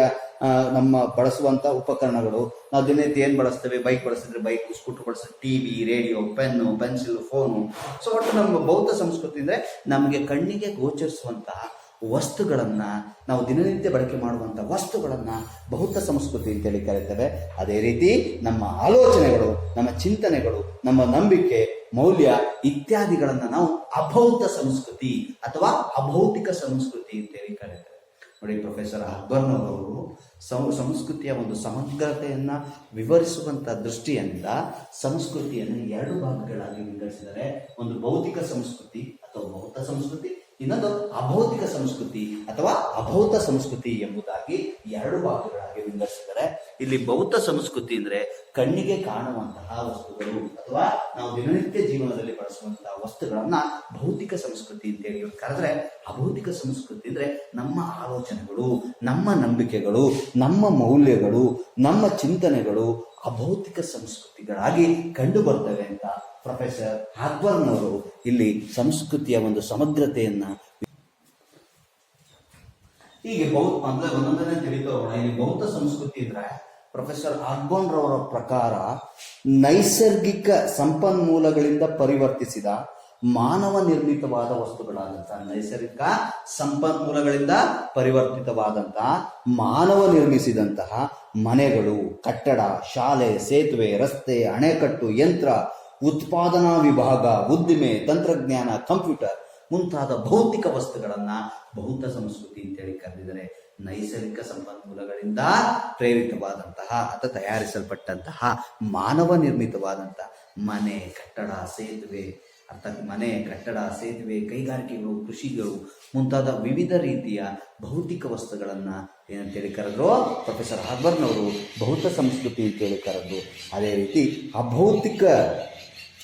Speaker 1: ನಮ್ಮ ಬಳಸುವಂತ ಉಪಕರಣಗಳು. ನಾವು ದಿನನಿತ್ಯ ಏನ್ ಬಳಸ್ತೇವೆ? ಬೈಕ್ ಬಳಸಿದ್ರೆ ಬೈಕ್ ಸ್ಕೂಟರ್ ಬಳಸಿದ್ರೆ TV radio pen pencil phone so ಒಟ್ಟು ನಮ್ಮ ಬೌದ್ಧ ಸಂಸ್ಕೃತಿ ಅಂದ್ರೆ ನಮಗೆ ಕಣ್ಣಿಗೆ ಗೋಚರಿಸುವಂತಹ ವಸ್ತುಗಳನ್ನ ನಾವು ದಿನನಿತ್ಯ ಬಳಕೆ ಮಾಡುವಂತ ವಸ್ತುಗಳನ್ನ ಬೌದ್ಧ ಸಂಸ್ಕೃತಿ ಅಂತೇಳಿ ಕರೀತೇವೆ. ಅದೇ ರೀತಿ ನಮ್ಮ ಆಲೋಚನೆಗಳು, ನಮ್ಮ ಚಿಂತನೆಗಳು, ನಮ್ಮ ನಂಬಿಕೆ ಮೌಲ್ಯ ಇತ್ಯಾದಿಗಳನ್ನು ನಾವು ಅಭೌತ ಸಂಸ್ಕೃತಿ ಅಥವಾ ಅಭೌತಿಕ ಸಂಸ್ಕೃತಿ ಅಂತೇಳಿ ಕರೀತಾರೆ. ನೋಡಿ ಪ್ರೊಫೆಸರ್ ಅಕ್ಬರ್ನವರು ಸಂಸ್ಕೃತಿಯ ಒಂದು ಸಮಗ್ರತೆಯನ್ನು ವಿವರಿಸುವಂಥ ದೃಷ್ಟಿಯಿಂದ ಸಂಸ್ಕೃತಿಯನ್ನು ಎರಡು ಭಾಗಗಳಾಗಿ ವಿಂಗಡಿಸಿದರೆ, ಒಂದು ಭೌತಿಕ ಸಂಸ್ಕೃತಿ ಅಥವಾ ಭೌತ ಸಂಸ್ಕೃತಿ, ಇನ್ನೊಂದು ಅಭೌತಿಕ ಸಂಸ್ಕೃತಿ ಅಥವಾ ಅಭೌತ ಸಂಸ್ಕೃತಿ ಎಂಬುದಾಗಿ ಎರಡು ಭಾಗಗಳಾಗಿ ವಿಂಗಡಿಸಿದರೆ ಇಲ್ಲಿ ಬೌದ್ಧ ಸಂಸ್ಕೃತಿ ಅಂದ್ರೆ ಕಣ್ಣಿಗೆ ಕಾಣುವಂತಹ ವಸ್ತುಗಳು ಅಥವಾ ನಾವು ದಿನನಿತ್ಯ ಜೀವನದಲ್ಲಿ ಬಳಸುವಂತಹ ವಸ್ತುಗಳನ್ನ ಭೌತಿಕ ಸಂಸ್ಕೃತಿ ಅಂತ ಹೇಳಿ ಕರೆದ್ರೆ ಅಭೌತಿಕ ಸಂಸ್ಕೃತಿ ಅಂದ್ರೆ ನಮ್ಮ ಆಲೋಚನೆಗಳು, ನಮ್ಮ ನಂಬಿಕೆಗಳು, ನಮ್ಮ ಮೌಲ್ಯಗಳು, ನಮ್ಮ ಚಿಂತನೆಗಳು ಅಭೌತಿಕ ಸಂಸ್ಕೃತಿಗಳಾಗಿ ಕಂಡು ಬರ್ತವೆ ಅಂತ ಪ್ರೊಫೆಸರ್ ಅಕ್ಬರ್ನವರು ಇಲ್ಲಿ ಸಂಸ್ಕೃತಿಯ ಒಂದು ಸಮಗ್ರತೆಯನ್ನ ಹೀಗೆ ಬೌದ್ಧ ಅಂದ್ರೆ ಒಂದೊಂದನ್ನೇ ಹೋಗೋಣ ಇಲ್ಲಿ ಬೌದ್ಧ ಸಂಸ್ಕೃತಿ ಅಂದ್ರೆ ಪ್ರೊಫೆಸರ್ ಆಗ್ಬೋನ್ ರವರ ಪ್ರಕಾರ ನೈಸರ್ಗಿಕ ಸಂಪನ್ಮೂಲಗಳಿಂದ ಪರಿವರ್ತಿಸಿದ ಮಾನವ ನಿರ್ಮಿತವಾದ ವಸ್ತುಗಳಾದಂತಹ ನೈಸರ್ಗಿಕ ಸಂಪನ್ಮೂಲಗಳಿಂದ ಪರಿವರ್ತಿತವಾದಂತಹ ಮಾನವ ನಿರ್ಮಿಸಿದಂತಹ ಮನೆಗಳು, ಕಟ್ಟಡ, ಶಾಲೆ, ಸೇತುವೆ, ರಸ್ತೆ, ಅಣೆಕಟ್ಟು, ಯಂತ್ರ, ಉತ್ಪಾದನಾ ವಿಭಾಗ, ಉದ್ದಿಮೆ, ತಂತ್ರಜ್ಞಾನ, ಕಂಪ್ಯೂಟರ್ ಮುಂತಾದ ಭೌತಿಕ ವಸ್ತುಗಳನ್ನ ಬೌದ್ಧ ಸಂಸ್ಕೃತಿ ಅಂತೇಳಿ ಕರೆದಿದ್ದಾರೆ. ನೈಸರ್ಗಿಕ ಸಂಪನ್ಮೂಲಗಳಿಂದ ಪ್ರೇರಿತವಾದಂತಹ ಅಥವಾ ತಯಾರಿಸಲ್ಪಟ್ಟಂತಹ ಮಾನವ ನಿರ್ಮಿತವಾದಂತಹ ಮನೆ, ಕಟ್ಟಡ, ಸೇತುವೆ, ಅರ್ಥಾತ್ ಮನೆ, ಕಟ್ಟಡ, ಸೇತುವೆ, ಕೈಗಾರಿಕೆಗಳು, ಕೃಷಿಗಳು ಮುಂತಾದ ವಿವಿಧ ರೀತಿಯ ಭೌತಿಕ ವಸ್ತುಗಳನ್ನ ಏನಂತೇಳಿ ಕರೆದ್ರು ಪ್ರೊಫೆಸರ್ ಹರ್ಬರ್ನವರು ಭೌತ ಸಂಸ್ಕೃತಿ ಅಂತೇಳಿ ಕರೆದ್ರು. ಅದೇ ರೀತಿ ಅಭೌತಿಕ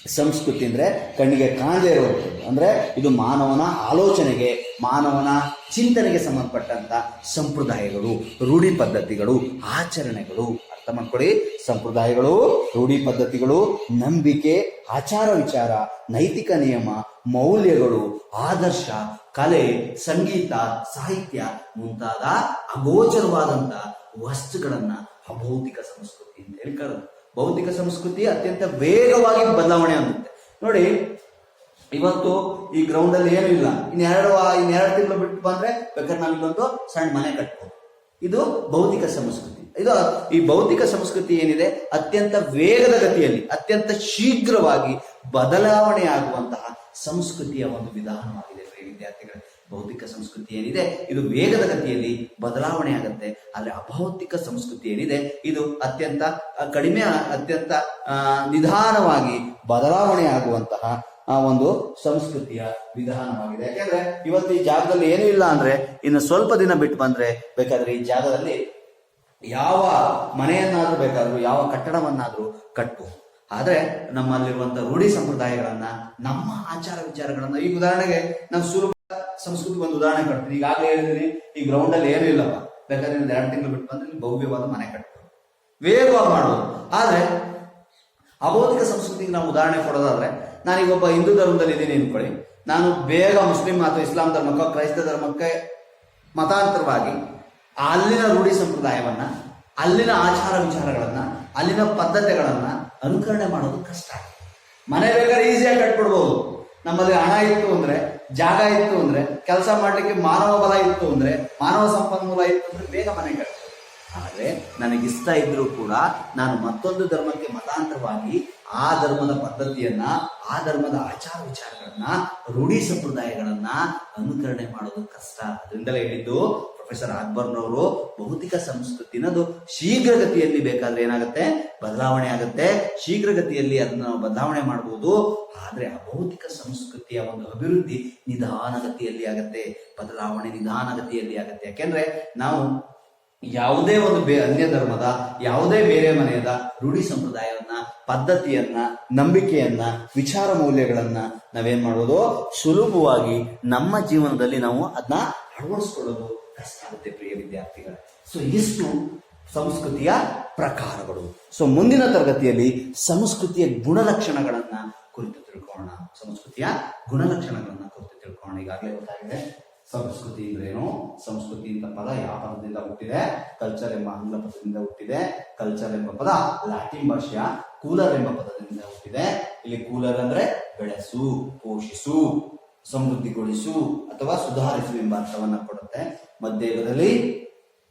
Speaker 1: ಸಂಸ್ಕೃತಿ ಅಂದರೆ ಕಣ್ಣಿಗೆ ಕಾಣದೇ ಇರುವಂಥದ್ದು ಅಂದರೆ ಇದು ಮಾನವನ ಆಲೋಚನೆಗೆ, ಮಾನವನ ಚಿಂತನೆಗೆ ಸಂಬಂಧಪಟ್ಟಂಥ ಸಂಪ್ರದಾಯಗಳು, ರೂಢಿ ಪದ್ಧತಿಗಳು, ಆಚರಣೆಗಳು. ಅರ್ಥ ಮಾಡ್ಕೊಳ್ಳಿ. ಸಂಪ್ರದಾಯಗಳು, ರೂಢಿ ಪದ್ಧತಿಗಳು, ನಂಬಿಕೆ, ಆಚಾರ ವಿಚಾರ, ನೈತಿಕ ನಿಯಮ, ಮೌಲ್ಯಗಳು, ಆದರ್ಶ, ಕಲೆ, ಸಂಗೀತ, ಸಾಹಿತ್ಯ ಮುಂತಾದ ಅಗೋಚರವಾದಂಥ ವಸ್ತುಗಳನ್ನು ಅಭೌತಿಕ ಸಂಸ್ಕೃತಿ ಅಂತ ಹೇಳಿ ಭೌತಿಕ ಸಂಸ್ಕೃತಿ ಅತ್ಯಂತ ವೇಗವಾಗಿ ಬದಲಾವಣೆ ಆಗುತ್ತೆ. ನೋಡಿ, ಇವತ್ತು ಈ ಗ್ರೌಂಡ್ ಅಲ್ಲಿ ಏನೂ ಇಲ್ಲ. ಇನ್ನೆರಡು ಇನ್ನೆರಡು ತಿಂಗಳು ಬಿಟ್ಟು ಬಂದ್ರೆ ಬೇಕಾದ್ರೆ ನಾವು ಇಲ್ಲೊಂದು ಸಣ್ಣ ಮನೆ ಕಟ್ಬೋದು. ಇದು ಭೌತಿಕ ಸಂಸ್ಕೃತಿ. ಇದು ಈ ಭೌತಿಕ ಸಂಸ್ಕೃತಿ ಏನಿದೆ? ಅತ್ಯಂತ ವೇಗದ ಗತಿಯಲ್ಲಿ, ಅತ್ಯಂತ ಶೀಘ್ರವಾಗಿ ಬದಲಾವಣೆ ಆಗುವಂತಹ ಸಂಸ್ಕೃತಿಯ ಒಂದು ವಿಧಾನವಾಗಿದೆ ವಿದ್ಯಾರ್ಥಿಗಳು ವಿದ್ಯಾರ್ಥಿಗಳೇ. ಭೌತಿಕ ಸಂಸ್ಕೃತಿ ಏನಿದೆ, ಇದು ವೇಗದ ಗತಿಯಲ್ಲಿ ಬದಲಾವಣೆ ಆಗುತ್ತೆ. ಆದರೆ ಅಭೌತಿಕ ಸಂಸ್ಕೃತಿ ಏನಿದೆ, ಇದು ಅತ್ಯಂತ ಕಡಿಮೆ, ಅತ್ಯಂತ ನಿಧಾನವಾಗಿ ಬದಲಾವಣೆ ಆಗುವಂತಹ, ಆ, ಒಂದು ಸಂಸ್ಕೃತಿಯ ವಿಧಾನವಾಗಿದೆ. ಯಾಕೆಂದ್ರೆ ಇವತ್ತು ಈ ಜಾಗದಲ್ಲಿ ಏನೂ ಇಲ್ಲ ಅಂದ್ರೆ ಇನ್ನು ಸ್ವಲ್ಪ ದಿನ ಬಿಟ್ಟು ಬಂದ್ರೆ ಬೇಕಾದ್ರೆ ಈ ಜಾಗದಲ್ಲಿ ಯಾವ ಮನೆಯನ್ನಾದ್ರೂ ಬೇಕಾದ್ರೂ, ಯಾವ ಕಟ್ಟಡವನ್ನಾದ್ರೂ ಕಟ್ಟಬಹುದು ಆದ್ರೆ ನಮ್ಮಲ್ಲಿರುವಂತ ರೂಢಿ ಸಂಪ್ರದಾಯಗಳನ್ನ, ನಮ್ಮ ಆಚಾರ ವಿಚಾರಗಳನ್ನ, ಈ ಉದಾಹರಣೆಗೆ ನಾವು ಸುಲಭ ಸಂಸ್ಕೃತಿ ಒಂದು ಉದಾಹರಣೆ ಕಟ್ತೀನಿ ಈಗಾಗಲೇ ಹೇಳಿದೀನಿ ಈ ಗ್ರೌಂಡ್ ಅಲ್ಲಿ ಏನೂ ಇಲ್ಲಪ್ಪ. ಬೇಕಾದ್ರೆ ಎರಡು ತಿಂಗಳು ಬಿಟ್ಟು ಬಂದ್ರೆ ಭವ್ಯವಾದ ಮನೆ ಕಟ್ಬೋದು. ವೇಗವಾಗಿ ಮಾಡ್ಬೋದು. ಆದ್ರೆ ಅಬೋಧಿಕ ಸಂಸ್ಕೃತಿಗೆ ನಾವು ಉದಾಹರಣೆ ಕೊಡೋದಾದ್ರೆ, ನಾನೀಗ ಒಬ್ಬ ಹಿಂದೂ ಧರ್ಮದಲ್ಲಿ ಇದ್ದೀನಿ ಅನ್ಕೊಳ್ಳಿ. ನಾನು ಬೇಗ ಮುಸ್ಲಿಂ ಅಥವಾ ಇಸ್ಲಾಂ ಧರ್ಮಕ್ಕೆ, ಕ್ರೈಸ್ತ ಧರ್ಮಕ್ಕೆ ಮತಾಂತರವಾಗಿ ಅಲ್ಲಿನ ರೂಢಿ ಸಂಪ್ರದಾಯವನ್ನ, ಅಲ್ಲಿನ ಆಚಾರ ವಿಚಾರಗಳನ್ನ, ಅಲ್ಲಿನ ಪದ್ಧತಿಗಳನ್ನ ಅನುಕರಣೆ ಮಾಡೋದು ಕಷ್ಟ. ಮನೆ ಬೇಕಾದ್ರೆ ಈಸಿಯಾಗಿ ಕಟ್ಬಿಡ್ಬೋದು. ನಮ್ಮಲ್ಲಿ ಹಣ ಇತ್ತು ಅಂದ್ರೆ ಜಾಗ ಇತ್ತು ಅಂದ್ರೆ, ಕೆಲಸ ಮಾಡ್ಲಿಕ್ಕೆ ಮಾನವ ಬಲ ಇತ್ತು ಅಂದ್ರೆ, ಮಾನವ ಸಂಪನ್ಮೂಲ ಇತ್ತು ಅಂದ್ರೆ ಬೇಗ ಮನೆ ಆದ್ರೆ ಆದರೆ ನನಗಿಷ್ಟ ಇದ್ರೂ ಕೂಡ ನಾನು ಮತ್ತೊಂದು ಧರ್ಮಕ್ಕೆ ಮತಾಂತರವಾಗಿ ಆ ಧರ್ಮದ ಪದ್ಧತಿಯನ್ನ, ಆ ಧರ್ಮದ ಆಚಾರ ವಿಚಾರಗಳನ್ನ, ರೂಢಿ ಸಂಪ್ರದಾಯಗಳನ್ನ ಅನುಕರಣೆ ಮಾಡೋದು ಕಷ್ಟ. ಅದರಿಂದಲೇ ಹೇಳಿದ್ದು ಪ್ರೊಫೆಸರ್ ಅಕ್ಬರ್ನವರು ಭೌತಿಕ ಸಂಸ್ಕೃತಿನದು ಶೀಘ್ರಗತಿಯಲ್ಲಿ ಬೇಕಾದ್ರೆ ಏನಾಗುತ್ತೆ? ಬದಲಾವಣೆ ಆಗುತ್ತೆ. ಶೀಘ್ರಗತಿಯಲ್ಲಿ ಅದನ್ನ ಬದಲಾವಣೆ ಮಾಡಬಹುದು ಆದ್ರೆ ಭೌತಿಕ ಸಂಸ್ಕೃತಿಯ ಒಂದು ಅಭಿವೃದ್ಧಿ ನಿಧಾನಗತಿಯಲ್ಲಿ ಆಗತ್ತೆ. ಬದಲಾವಣೆ ನಿಧಾನಗತಿಯಲ್ಲಿ ಆಗತ್ತೆ. ಯಾಕೆಂದ್ರೆ ನಾವು ಯಾವುದೇ ಒಂದು ಬೇ ಅನ್ಯ ಧರ್ಮದ ಯಾವುದೇ ಬೇರೆ ಮನೆಯದ ರೂಢಿ ಸಂಪ್ರದಾಯವನ್ನ, ಪದ್ಧತಿಯನ್ನ, ನಂಬಿಕೆಯನ್ನ, ವಿಚಾರ ಮೌಲ್ಯಗಳನ್ನ ನಾವೇನ್ ಮಾಡೋದು ಸುಲಭವಾಗಿ ನಮ್ಮ ಜೀವನದಲ್ಲಿ ನಾವು ಅದನ್ನ ಅಳವಡಿಸ್ಕೊಳ್ಳೋದು. ಆಗುತ್ತೆ ಪ್ರಿಯ ವಿದ್ಯಾರ್ಥಿಗಳ ಸೊ ಇಷ್ಟು ಸಂಸ್ಕೃತಿಯ ಪ್ರಕಾರಗಳು. ಸೊ ಮುಂದಿನ ತರಗತಿಯಲ್ಲಿ ಸಂಸ್ಕೃತಿಯ ಗುಣಲಕ್ಷಣಗಳನ್ನ ಕುರಿತು ತಿಳ್ಕೊಳ್ಳೋಣ. ಸಂಸ್ಕೃತಿಯ ಗುಣಲಕ್ಷಣಗಳನ್ನ ಕುರಿತು ತಿಳ್ಕೊಳ್ಳೋಣ. ಈಗಾಗಲೇ ಗೊತ್ತಾಗಿದೆ. ಸಂಸ್ಕೃತಿ ಅಂದ್ರೇನು? ಸಂಸ್ಕೃತಿ ಅಂತ ಪದ ಯಾವ ಪದದಿಂದ ಹುಟ್ಟಿದೆ? ಕಲ್ಚರ್ ಎಂಬ ಆಂಗ್ಲ ಪದದಿಂದ ಹುಟ್ಟಿದೆ. ಕಲ್ಚರ್ ಎಂಬ ಪದ ಲ್ಯಾಟಿನ್ ಭಾಷೆಯ ಕೂಲರ್ ಎಂಬ ಪದದಿಂದ ಹುಟ್ಟಿದೆ. ಇಲ್ಲಿ ಕೂಲರ್ ಅಂದ್ರೆ ಬೆಳೆಸು, ಪೋಷಿಸು, ಸಮೃದ್ಧಿಗೊಳಿಸು ಅಥವಾ ಸುಧಾರಿಸು ಎಂಬ ಅರ್ಥವನ್ನ ಕೊಡುತ್ತೆ. ಮಧ್ಯಯುಗದಲ್ಲಿ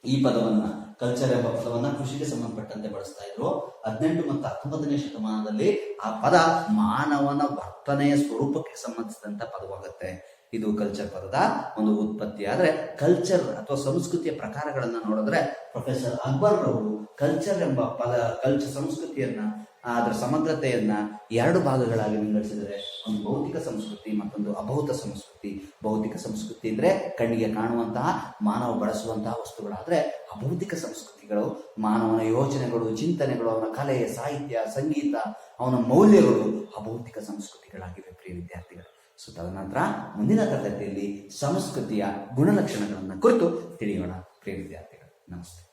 Speaker 1: ಈ ಪದವನ್ನ ಕಲ್ಚರ್ ಎಂಬ ಪದವನ್ನ ಕೃಷಿಗೆ ಸಂಬಂಧಪಟ್ಟಂತೆ ಬಳಸ್ತಾ ಇದ್ರು. ಹದಿನೆಂಟು ಮತ್ತು ಹತ್ತೊಂಬತ್ತನೇ ಶತಮಾನದಲ್ಲಿ ಆ ಪದ ಮಾನವನ ವರ್ತನೆಯ ಸ್ವರೂಪಕ್ಕೆ ಸಂಬಂಧಿಸಿದಂತ ಪದವಾಗುತ್ತೆ. ಇದು ಕಲ್ಚರ್ ಪದದ ಒಂದು ಉತ್ಪತ್ತಿ. ಆದ್ರೆ ಕಲ್ಚರ್ ಅಥವಾ ಸಂಸ್ಕೃತಿಯ ಪ್ರಕಾರಗಳನ್ನ ನೋಡಿದ್ರೆ ಪ್ರೊಫೆಸರ್ ಅಕ್ಬರ್ ಅವರು ಕಲ್ಚರ್ ಎಂಬ ಪದ ಕಲ್ಚರ್ ಸಂಸ್ಕೃತಿಯನ್ನ ಅದರ ಸಮಗ್ರತೆಯನ್ನ ಎರಡು ಭಾಗಗಳಾಗಿ ವಿಂಗಡಿಸಿದರೆ, ಒಂದು ಭೌತಿಕ ಸಂಸ್ಕೃತಿ ಮತ್ತೊಂದು ಅಭೌತ ಸಂಸ್ಕೃತಿ. ಭೌತಿಕ ಸಂಸ್ಕೃತಿ ಅಂದ್ರೆ ಕಣ್ಣಿಗೆ ಕಾಣುವಂತಹ, ಮಾನವ ಬಳಸುವಂತಹ ವಸ್ತುಗಳಾದ್ರೆ ಅಭೌತಿಕ ಸಂಸ್ಕೃತಿಗಳು. ಮಾನವನ ಯೋಚನೆಗಳು, ಚಿಂತನೆಗಳು, ಅವನ ಕಲೆ, ಸಾಹಿತ್ಯ, ಸಂಗೀತ, ಅವನ ಮೌಲ್ಯಗಳು ಅಭೌತಿಕ ಸಂಸ್ಕೃತಿಗಳಾಗಿವೆ ಪ್ರಿಯ ವಿದ್ಯಾರ್ಥಿಗಳು. ಸೊ ತದನಂತರ ಮುಂದಿನ ತರಗತಿಯಲ್ಲಿ ಸಂಸ್ಕೃತಿಯ ಗುಣಲಕ್ಷಣಗಳನ್ನು ಕುರಿತು ತಿಳಿಯೋಣ ಪ್ರಿಯ ವಿದ್ಯಾರ್ಥಿಗಳು. ನಮಸ್ತೆ.